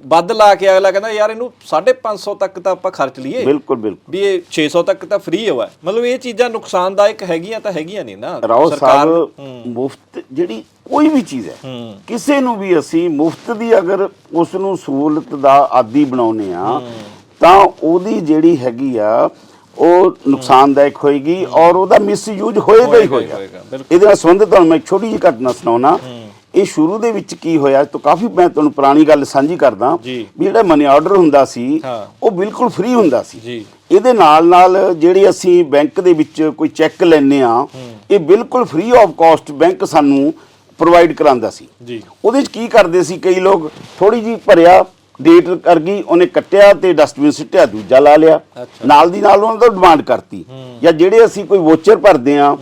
ਵੱਧ ਲਾ ਕੇ ਅਗਲਾ ਕਹਿੰਦਾ ਯਾਰ ਇਹਨੂੰ 550 ਤੱਕ ਤਾਂ ਆਪਾਂ ਖਰਚ ਲਈਏ। ਬਿਲਕੁਲ ਬਿਲਕੁਲ। ਵੀ ਇਹ 600 ਤੱਕ ਤਾਂ ਫ੍ਰੀ ਹੋਇਆ ਮਤਲਬ ਇਹ ਚੀਜ਼ਾਂ ਨੁਕਸਾਨਦਾਇਕ ਹੈਗੀਆਂ ਤਾਂ ਹੈਗੀਆਂ ਨਹੀਂ ਨਾ। ਸਰਕਾਰ- ਮੁਫਤ ਜਿਹੜੀ ਕੋਈ ਵੀ ਚੀਜ਼ ਹੈ ਕਿਸੇ ਨੂੰ ਵੀ ਅਸੀਂ ਮੁਫਤ ਦੀ ਅਗਰ ਉਸ ਨੂੰ ਸਹੂਲਤ ਦਾ ਆਦੀ ਬਣਾਉਨੇ ਆ ਤਾਂ ਉਹਦੀ ਜਿਹੜੀ ਹੈਗੀ ਆ ਉਹ ਨੁਕਸਾਨਦਾਇਕ ਹੋਏਗੀ ਔਰ ਉਹਦਾ ਮਿਸਯੂਜ਼ ਹੋਏਗਾ ਹੀ ਹੋਏਗਾ। ਇਹਦੇ ਨਾਲ ਸੰਬੰਧਿਤ ਤੁਹਾਨੂੰ ਮੈਂ ਇੱਕ ਛੋਟੀ ਜਿਹੀ ਘਟਨਾ ਸੁਣਾਉਣਾ। ਇਹ ਸ਼ੁਰੂ ਦੇ ਵਿੱਚ ਕੀ ਹੋਇਆ ਤੋਂ ਕਾਫੀ ਮੈਂ ਤੁਹਾਨੂੰ ਪੁਰਾਣੀ ਗੱਲ ਸਾਂਝੀ ਕਰਦਾ। ਵੀ ਜਿਹੜਾ ਮਨੀ ਆਰਡਰ ਹੁੰਦਾ ਸੀ। ਉਹ ਬਿਲਕੁਲ ਫ੍ਰੀ ਹੁੰਦਾ ਸੀ। ਇਹਦੇ ਨਾਲ ਨਾਲ ਜਿਹੜੇ ਅਸੀਂ ਬੈਂਕ ਦੇ ਵਿੱਚ ਕੋਈ ਚੈੱਕ ਲੈਨੇ ਆ ਇਹ ਬਿਲਕੁਲ ਫ੍ਰੀ ਆਫ ਕਾਸਟ ਬੈਂਕ ਸਾਨੂੰ ਪ੍ਰੋਵਾਈਡ ਕਰਾਂਦਾ ਸੀ। ਜੀ। ਉਹਦੇ ਵਿੱਚ ਕੀ ਕਰਦੇ ਸੀ ਕਈ ਲੋਕ? ਥੋੜੀ ਜੀ ਭਰਿਆ ਡੇਟ ਕਰ ਗਈ ਉਹਨੇ ਕੱਟਿਆ ਤੇ ਡਸਟਬਿਨ ਸਿੱਟਿਆ ਦੂਜਾ ਲਾ ਲਿਆ। ਨਾਲ ਦੀ ਨਾਲ ਉਹਨਾਂ ਤੋਂ ਡਿਮਾਂਡ ਕਰਤੀ। ਜਾਂ ਜਿਹੜੇ ਅਸੀਂ ਕੋਈ ਵੋਚਰ ਭਰਦੇ ਆ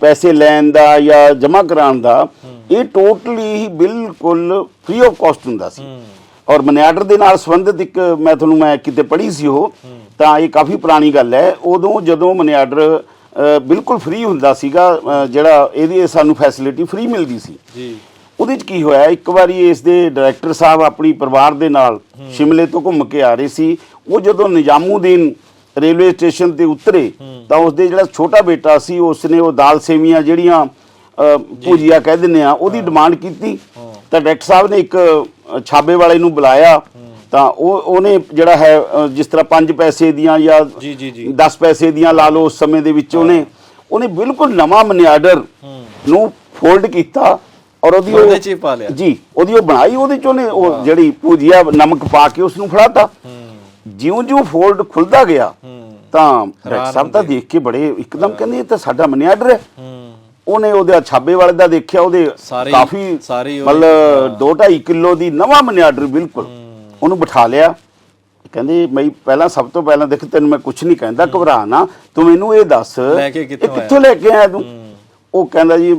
ਪੈਸੇ ਲੈਣ ਦਾ ਜਾਂ ਜਮ੍ਹਾਂ ਕਰਾਉਣ ਦਾ ਇਹ ਟੋਟਲੀ ਹੀ ਬਿਲਕੁਲ ਫ੍ਰੀ ਆਫ ਕਾਸਟ ਹੁੰਦਾ ਸੀ। ਔਰ ਮਨੀ ਆਰਡਰ ਦੇ ਨਾਲ ਸੰਬੰਧਿਤ ਇੱਕ ਮੈਂ ਤੁਹਾਨੂੰ ਮੈਂ ਕਿਤੇ ਪੜ੍ਹੀ ਸੀ ਉਹ ਤਾਂ ਇਹ ਕਾਫੀ ਪੁਰਾਣੀ ਗੱਲ ਹੈ। ਉਦੋਂ ਜਦੋਂ ਮਨੀ ਆਰਡਰ ਅ, ਬਿਲਕੁਲ ਫ੍ਰੀ ਹੁੰਦਾ ਸੀਗਾ ਜਿਹੜਾ ਇਹਦੀ ਸਾਨੂੰ ਫੈਸਿਲਿਟੀ ਫ੍ਰੀ ਮਿਲਦੀ ਸੀ। ਜੀ। ਉਹਦੇ ਚ ਕੀ ਹੋਇਆ ਇੱਕ ਵਾਰੀ ਇਸ ਦੇ ਡਾਇਰੈਕਟਰ ਸਾਹਿਬ ਆਪਣੀ ਪਰਿਵਾਰ ਦੇ ਨਾਲ ਸ਼ਿਮਲੇ ਤੋਂ ਘੁੰਮ ਕੇ ਆ ਰਹੇ ਸੀ। ਉਹ ਜਦੋਂ ਨਿਜ਼ਾਮੂਦੀਨ ਰੇਲਵੇ ਸਟੇਸ਼ਨ ਤੇ ਉਤਰੇ ਤਾਂ ਉਸਦੇ ਜਿਹੜਾ ਛੋਟਾ ਬੇਟਾ ਸੀ ਉਸਨੇ ਉਹ ਦਾਲ ਸੇਵੀਆਂ ਜਿਹੜੀਆਂ ਅ, ਭੁਜੀਆ ਕਹਿ ਦਿੰਦੇ ਆ ਉਹਦੀ ਡਿਮਾਂਡ ਕੀਤੀ। ਤਾਂ ਡਾਇਰੈਕਟਰ ਸਾਹਿਬ ਨੇ ਇੱਕ ਛਾਬੇ ਵਾਲੇ ਨੂੰ ਬੁਲਾਇਆ। ਤਾਂ ਉਹ ਉਹਨੇ ਜਿਹੜਾ ਹੈ ਜਿਸ ਤਰ੍ਹਾਂ 5 ਪੈਸੇ ਦੀਆਂ ਜਾਂ ਜੀ ਜੀ ਜੀ। 10 ਪੈਸੇ ਦੀਆਂ ਲਾ ਲਓ ਉਸ ਸਮੇਂ ਦੇ ਵਿੱਚ ਉਹਨੇ ਉਹਨੇ ਬਿਲਕੁਲ ਨਵਾਂ ਮਨੀ ਆਰਡਰ ਨੂੰ ਫੋਲਡ ਕੀਤਾ ਔਰ ਉਹਦੀ ਉਹਦੇ ਉਹ ਚ ਹੀ ਪਾ ਲਿਆ। ਜੀ ਉਹਦੀ ਉਹ ਬਣਾਈ ਉਹਦੇ ਚ ਉਹਨੇ ਉਹ ਜਿਹੜੀ ਭੁਜੀਆ ਨਮਕ ਪਾ ਕੇ ਉਸ ਨੂੰ ਫੜਾਤਾ ਜਿਉਂ-ਜਿਉਂ ਫੋਲਡ ਖੁੱਲਦਾ ਗਿਆ ਤਾਂ ਡਾਕਟਰ ਸਾਹਿਬ ਤਾਂ ਦੇਖ ਕੇ ਬੜੇ ਇੱਕਦਮ ਕਹਿੰਦੇ ਇਹ ਤਾਂ ਸਾਡਾ ਮਨੀ ਆਰਡਰ ਹੈ। ਉਹਨੇ ਉਹਦੇ ਛਾਬੇ ਵਾਲੇ ਦਾ ਦੇਖਿਆ ਉਹਦੇ ਕਾਫੀ ਮਤਲਬ 2.5 ਕਿਲੋ ਦੀ ਨਵਾਂ ਮਨੀ ਆਰਡਰ ਬਿਲਕੁਲ ਉਹਨੂੰ ਬਿਠਾ ਲਿਆ। ਕਹਿੰਦੇ ਮੈਂ ਪਹਿਲਾਂ ਸਭ ਤੋਂ ਪਹਿਲਾਂ ਦੇਖ ਤੈਨੂੰ ਮੈਂ ਕੁਝ ਨਹੀਂ ਕਹਿੰਦਾ ਘਬਰਾ ਨਾ। ਤੂੰ ਮੈਨੂੰ ਇਹ ਦੱਸ ਲੈ ਕੇ ਕਿੱਥੋਂ ਇਹ ਕਿੱਥੋਂ ਲੈ ਕੇ ਆਇਆ ਤੂੰ? ਉਹ ਕਹਿੰਦਾ ਜੀ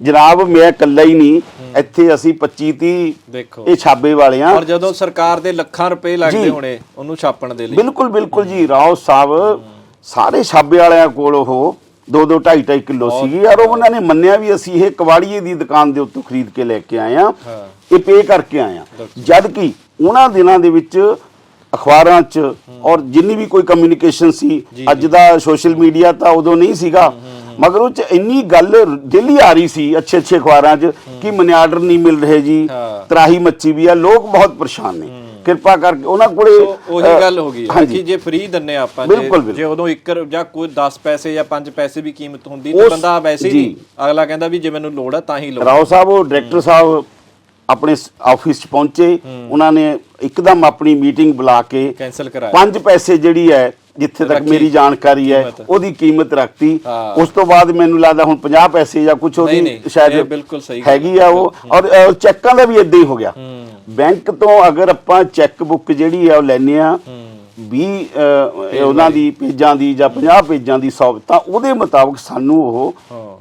ਜਨਾਬ ਮੈਂ ਇਕੱਲਾ ਹੀ ਨਹੀਂ। ਇੱਥੇ ਅਸੀਂ 25 30 ਦੇਖੋ। ਇਹ ਛਾਬੇ ਵਾਲੇ ਆ। ਔਰ ਜਦੋਂ ਸਰਕਾਰ ਦੇ ਲੱਖਾਂ ਰੁਪਏ ਲੱਗਦੇ। ਹੋਣੇ ਉਹਨੂੰ ਛਾਪਣ ਦੇ ਲਈ। ਬਿਲਕੁਲ ਬਿਲਕੁਲ ਜੀ। ਰਾਓ ਸਾਹਿਬ ਸਾਰੇ ਛਾਬੇ ਵਾਲਿਆਂ ਕੋਲ ਉਹ 2 2 2.5 2.5 ਕਿਲੋ ਸੀ ਯਾਰ ਉਹਨਾਂ ਨੇ ਮੰਨਿਆ ਵੀ ਅਸੀਂ ਇਹ ਕਵਾੜੀਏ ਦੀ ਦੁਕਾਨ ਦੇ ਉੱਤੋਂ ਖਰੀਦ ਕੇ ਲੈ ਕੇ ਆਏ ਆ। ਇਹ ਪੇ ਕਰਕੇ ਆਏ ਆ। ਜਦ ਕਿ ਉਹਨਾਂ ਦਿਨਾਂ ਦੇ ਵਿੱਚ ਅਖਬਾਰਾਂ 'ਚ ਔਰ ਜਿੰਨੀ ਵੀ ਕੋਈ ਕਮਿਊਨੀਕੇਸ਼ਨ ਸੀ ਅੱਜ ਦਾ ਸੋਸ਼ਲ ਮੀਡੀਆ ਤਾਂ ਉਦੋਂ ਨਹੀਂ ਸੀਗਾ। ਮਗਰ ਉਹ ਚ ਇੰਨੀ ਗੱਲ ਡੇਲੀ ਆ ਰਹੀ ਸੀ ਅੱਛੇ ਅੱਛੇ ਅਖਬਾਰਾਂ 'ਚ ਕਿ ਮਨੀ ਆਰਡਰ ਨਹੀਂ ਮਿਲ ਰਹੇ ਜੀ। ਤਰਾਹੀ ਮੱਚੀ ਵੀ ਆ ਲੋਕ ਬਹੁਤ ਪਰੇਸ਼ਾਨ ਨੇ। ਕਿਰਪਾ ਕਰਕੇ ਉਹਨਾਂ ਕੋਲੇ ਉਹ- ਗੱਲ ਹੋ ਗਈ। ਕਿ ਜੇ ਫ੍ਰੀ ਦਿੰਨੇ ਆਪਾਂ ਜੇ ਉਦੋਂ 1 ਜਾਂ ਕੋਈ 10 ਪੈਸੇ ਜਾਂ 5 ਪੈਸੇ ਵੀ ਕੀਮਤ ਹੁੰਦੀ ਤਾਂ ਬੰਦਾ ਵੈਸੇ ਹੀ ਅਗਲਾ ਕਹਿੰਦਾ ਵੀ ਜੇ ਮੈਨੂੰ ਲੋੜ ਹੈ ਤਾਂ ਹੀ ਲੋੜ ਰਾਓ ਸਾਹਿਬ ਉਹ ਡਾਇਰੈਕਟਰ ਸਾਹਿਬ ਆਪਣੇ ਆਫਿਸ ਚ ਪਹੁੰਚੇ। ਉਹਨਾਂ ਨੇ ਇੱਕਦਮ ਆਪਣੀ ਮੀਟਿੰਗ ਬੁਲਾ ਕੇ ਕੈਨਸਲ ਕਰਾਇਆ। ਪੰਜ ਪੈਸੇ ਜਿਹੜੀ ਹੈ ਜਿੱਥੇ ਤੱਕ। ਮੇਰੀ ਜਾਣਕਾਰੀ ਹੈ। ਉਹਦੀ ਕੀਮਤ ਰੱਖਤੀ। ਉਸ ਤੋਂ ਬਾਅਦ ਮੈਨੂੰ ਲੱਗਦਾ ਹੁਣ 50 ਪੈਸੇ ਜਾਂ ਕੁਝ ਉਹਦੀ ਸ਼ਾਇਦ ਬਿਲਕੁਲ ਸਹੀ ਗੱਲ ਹੈਗੀ ਆ ਉਹ। ਔਰ ਚੈੱਕਾਂ ਦਾ ਵੀ ਇਦਾਂ ਹੀ ਹੋ ਗਿਆ। ਬੈਂਕ ਤੋਂ ਅਗਰ ਆਪਾਂ ਚੈੱਕ ਬੁੱਕ ਜਿਹੜੀ ਆ ਉਹ ਲੈਨੇ ਆ 20 ਅ, ਉਹਨਾਂ ਦੀ ਪੇਜਾਂ ਦੀ ਜਾਂ 50 ਪੇਜਾਂ ਦੀ ਸੌ ਤਾਂ ਉਹਦੇ ਮੁਤਾਬਕ ਸਾਨੂੰ ਉਹ।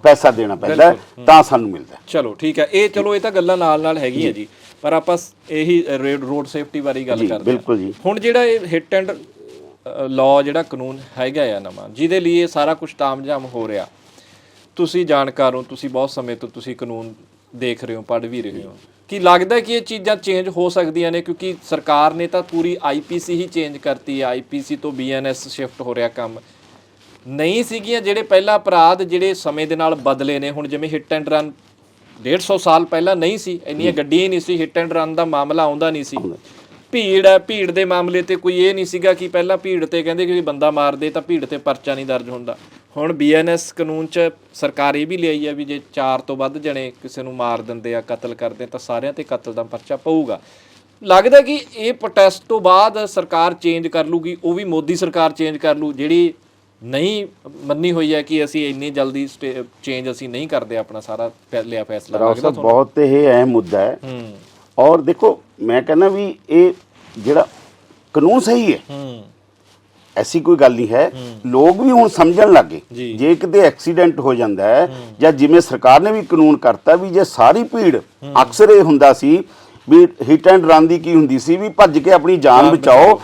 ਪੈਸਾ ਦੇਣਾ ਪੈਂਦਾ ਤਾਂ ਸਾਨੂੰ ਮਿਲਦਾ। ਚਲੋ ਠੀਕ ਹੈ। ਇਹ ਚਲੋ ਇਹ ਤਾਂ ਗੱਲਾਂ ਨਾਲ ਨਾਲ ਹੈਗੀਆਂ ਜੀ। ਪਰ ਆਪਾਂ ਇਹੀ ਰੋਡ ਸੇਫਟੀ ਬਾਰੇ ਗੱਲ ਕਰਦੇ ਹਾਂ। ਬਿਲਕੁਲ ਜੀ। ਹੁਣ ਜਿਹੜਾ ਇਹ ਹਿੱਟ ਐਂਡ ਲਾਅ ਜਿਹੜਾ ਕਾਨੂੰਨ ਹੈਗਾ ਆ ਨਵਾਂ ਜਿਹਦੇ ਲਈ ਇਹ ਸਾਰਾ ਕੁਝ ਤਾਮਝਾਮ ਹੋ ਰਿਹਾ। ਤੁਸੀਂ ਜਾਣਕਾਰ ਹੋ ਤੁਸੀਂ ਬਹੁਤ ਸਮੇਂ ਤੋਂ ਤੁਸੀਂ ਕਾਨੂੰਨ ਦੇਖ ਰਹੇ ਹੋ ਪੜ੍ਹ ਵੀ ਰਹੇ ਹੋ। ਕੀ ਲੱਗਦਾ ਕਿ ਇਹ ਚੀਜ਼ਾਂ ਚੇਂਜ ਹੋ ਸਕਦੀਆਂ ਨੇ? ਕਿਉਂਕਿ ਸਰਕਾਰ ਨੇ ਤਾਂ ਪੂਰੀ ਆਈਪੀਸੀ ਹੀ ਚੇਂਜ ਕਰਤੀ ਹੈ ਆਈਪੀਸੀ ਤੋਂ ਬੀਐਨਐਸ ਸ਼ਿਫਟ ਹੋ ਰਿਹਾ ਕੰਮ। ਨਹੀਂ ਸੀਗੀਆਂ ਜਿਹੜੇ ਪਹਿਲਾਂ ਅਪਰਾਧ ਜਿਹੜੇ ਸਮੇਂ ਦੇ ਨਾਲ ਬਦਲੇ ਨੇ। ਹੁਣ ਜਿਵੇਂ ਹਿੱਟ ਐਂਡ ਰਨ 150 ਸਾਲ ਪਹਿਲਾਂ ਨਹੀਂ ਸੀ। ਇੰਨੀਆਂ ਗੱਡੀਆਂ ਹੀ ਨਹੀਂ ਸੀ। ਹਿੱਟ ਐਂਡ ਰਨ ਦਾ ਮਾਮਲਾ ਆਉਂਦਾ ਨਹੀਂ ਸੀ। ਭੀੜ ਹੈ ਭੀੜ ਦੇ ਮਾਮਲੇ ਤੇ ਕੋਈ ਇਹ ਨਹੀਂ ਸੀਗਾ ਕਿ ਪਹਿਲਾਂ ਭੀੜ ਤੇ ਕਹਿੰਦੇ ਕਿ ਬੰਦਾ ਮਾਰ ਦੇ ਤਾਂ ਭੀੜ ਤੇ ਪਰਚਾ ਨਹੀਂ ਦਰਜ ਹੁੰਦਾ। ਹੁਣ ਬੀਐਨਐਸ ਕਾਨੂੰਨ ਚ ਸਰਕਾਰ ਇਹ ਵੀ ਲਿਆਈ ਆ ਵੀ ਜੇ 4 ਤੋਂ ਵੱਧ ਜਣੇ ਕਿਸੇ ਨੂੰ ਮਾਰ ਦਿੰਦੇ ਆ ਕਤਲ ਕਰਦੇ ਤਾਂ ਸਾਰਿਆਂ ਤੇ ਕਤਲ ਦਾ ਪਰਚਾ ਪਊਗਾ। ਲੱਗਦਾ ਕਿ ਇਹ ਪ੍ਰੋਟੈਸਟ ਤੋਂ ਬਾਅਦ ਸਰਕਾਰ ਚੇਂਜ ਕਰ ਲੂਗੀ ਉਹ ਵੀ ਮੋਦੀ ਸਰਕਾਰ ਚੇਂਜ ਕਰ ਲੂ ਜਿਹੜੀ ਨਹੀਂ ਮੰਨੀ ਹੋਈ ਹੈ ਕਿ ਅਸੀਂ ਇੰਨੀ ਜਲਦੀ ਚੇਂਜ ਅਸੀਂ ਨਹੀਂ ਕਰਦੇ ਆਪਣਾ ਸਾਰਾ ਲਿਆ ਫੈਸਲਾ। ਲੱਗਦਾ ਬਹੁਤ ਇਹ ਅਹਿਮ ਮੁੱਦਾ ਹੈ। ਹੂੰ। ਔਰ ਦੇਖੋ ਮੈਂ ਕਹਿੰਦਾ ਵੀ ਇਹ ਜਿਹੜਾ ਕਾਨੂੰਨ ਸਹੀ ਹੈ ਹੂੰ। ਐਸੀ ਕੋਈ ਗੱਲ ਨਹੀਂ ਹੈ। ਲੋਕ ਵੀ ਹੁਣ ਸਮਝਣ ਲੱਗੇ ਜੀ। ਜੇ ਕਿਤੇ ਐਕਸੀਡੈਂਟ ਹੋ ਜਾਂਦਾ ਹੈ ਜਾਂ ਜਿਵੇਂ ਸਰਕਾਰ ਨੇ ਵੀ ਕਾਨੂੰਨ ਕਰਤਾ ਵੀ ਜੇ ਸਾਰੀ ਭੀੜ ਅਕਸਰ ਇਹ ਹੁੰਦਾ ਸੀ ਵੀ ਹਿੱਟ ਐਂਡ ਰਨ ਦੀ ਕੀ ਹੁੰਦੀ ਸੀ ਵੀ ਭੱਜ ਕੇ ਆਪਣੀ ਜਾਨ ਬਚਾਓ।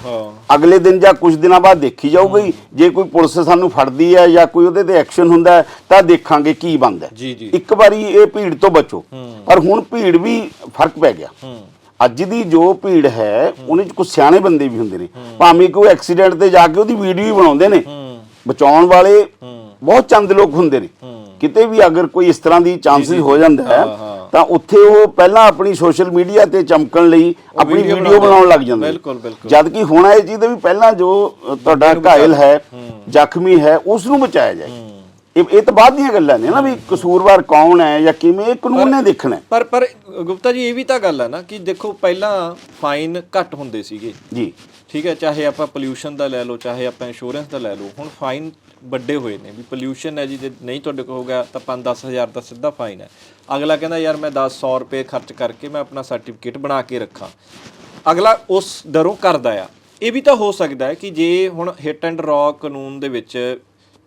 ਅਗਲੇ ਦਿਨ ਜਾਂ ਕੁਝ ਦਿਨਾਂ ਬਾਅਦ ਦੇਖੀ ਜਾਊਗੀ ਜੇ ਕੋਈ ਪੁਲਿਸ ਸਾਨੂੰ ਫੜਦੀ ਹੈ ਜਾਂ ਕੋਈ ਉਹਦੇ ਤੇ ਐਕਸ਼ਨ ਹੁੰਦਾ ਤਾਂ ਦੇਖਾਂਗੇ ਕੀ ਬਣਦਾ। ਇੱਕ ਵਾਰੀ ਇਹ ਭੀੜ ਤੋਂ ਬਚੋ। ਪਰ ਹੁਣ ਭੀੜ ਵੀ ਫ਼ਰਕ ਪੈ ਗਿਆ। ਅੱਜ ਦੀ ਜੋ ਭੀੜ ਹੈ ਉਹਨੇ ਚ ਕੁਝ ਸਿਆਣੇ ਬੰਦੇ ਵੀ ਹੁੰਦੇ ਨੇ। ਭਾਵੇਂ ਕੋਈ ਐਕਸੀਡੈਂਟ ਤੇ ਜਾ ਕੇ ਉਹਦੀ ਵੀਡੀਓ ਵੀ ਬਣਾਉਂਦੇ ਨੇ। ਬਚਾਉਣ ਵਾਲੇ ਬਹੁਤ ਚੰਦ ਲੋਕ ਹੁੰਦੇ ਨੇ। ਕਿਤੇ ਵੀ ਅਗਰ ਕੋਈ ਇਸ ਤਰ੍ਹਾਂ ਦੀ ਚਾਂਸਸ ਹੋ ਜਾਂਦਾ ਹਾਂ। ਤਾਂ ਉੱਥੇ ਉਹ ਪਹਿਲਾਂ ਆਪਣੀ ਸੋਸ਼ਲ ਮੀਡੀਆ ਤੇ ਚਮਕਣ ਲਈ ਆਪਣੀ ਵੀਡੀਓ ਬਣਾਉਣ ਲੱਗ ਜਾਂਦੇ। ਨੇ। ਬਿਲਕੁਲ, ਬਿਲਕੁਲ। ਜਦ ਕਿ ਹੋਣਾ ਇਹ ਚੀਜ਼ ਵੀ ਪਹਿਲਾਂ ਜੋ ਤੁਹਾਡਾ ਘਾਇਲ ਹੈ ਜ਼ਖਮੀ ਹੈ ਉਸ ਨੂੰ ਬਚਾਇਆ ਜਾਏ। ਇਹ ਇਹ ਤਾਂ ਬਾਅਦ ਦੀਆਂ ਗੱਲਾਂ ਨੇ ਨਾ ਵੀ ਕਸੂਰਵਾਰ ਕੌਣ ਹੈ ਜਾਂ ਕਿਵੇਂ ਇਹ ਕਾਨੂੰਨ ਨੇ ਦੇਖਣਾ। ਪਰ ਪਰ ਗੁਪਤਾ ਜੀ ਇਹ ਵੀ ਤਾਂ ਗੱਲ ਹੈ ਨਾ ਕਿ ਦੇਖੋ ਪਹਿਲਾਂ ਫਾਈਨ ਘੱਟ ਹੁੰਦੇ ਸੀਗੇ। ਜੀ। ਠੀਕ ਹੈ ਚਾਹੇ ਆਪਾਂ ਪੋਲਿਊਸ਼ਨ ਦਾ ਲੈ ਲਓ ਚਾਹੇ ਆਪਾਂ ਇੰਸ਼ੋਰੈਂਸ ਦਾ ਲੈ ਲਓ ਹੁਣ ਫਾਈਨ ਵੱਡੇ ਹੋਏ ਨੇ ਵੀ ਪੋਲਿਊਸ਼ਨ ਹੈ ਜੀ ਜੇ ਨਹੀਂ ਤੁਹਾਡੇ ਕੋਲ ਹੋਗਾ ਤਾਂ 5-10000 ਦਾ ਸਿੱਧਾ ਫਾਈਨ ਹੈ। ਅਗਲਾ ਕਹਿੰਦਾ, ਯਾਰ ਮੈਂ 10 ਰੁਪਏ ਖਰਚ ਕਰਕੇ ਮੈਂ ਆਪਣਾ ਸਰਟੀਫਿਕੇਟ ਬਣਾ ਕੇ ਰੱਖਾਂ। ਅਗਲਾ ਉਸ ਦਰੋਂ ਕਰਦਾ ਆ। ਇਹ ਵੀ ਤਾਂ ਹੋ ਸਕਦਾ ਹੈ ਕਿ ਜੇ ਹੁਣ ਹਿੱਟ ਐਂਡ ਰੌ ਕਾਨੂੰਨ ਦੇ ਵਿੱਚ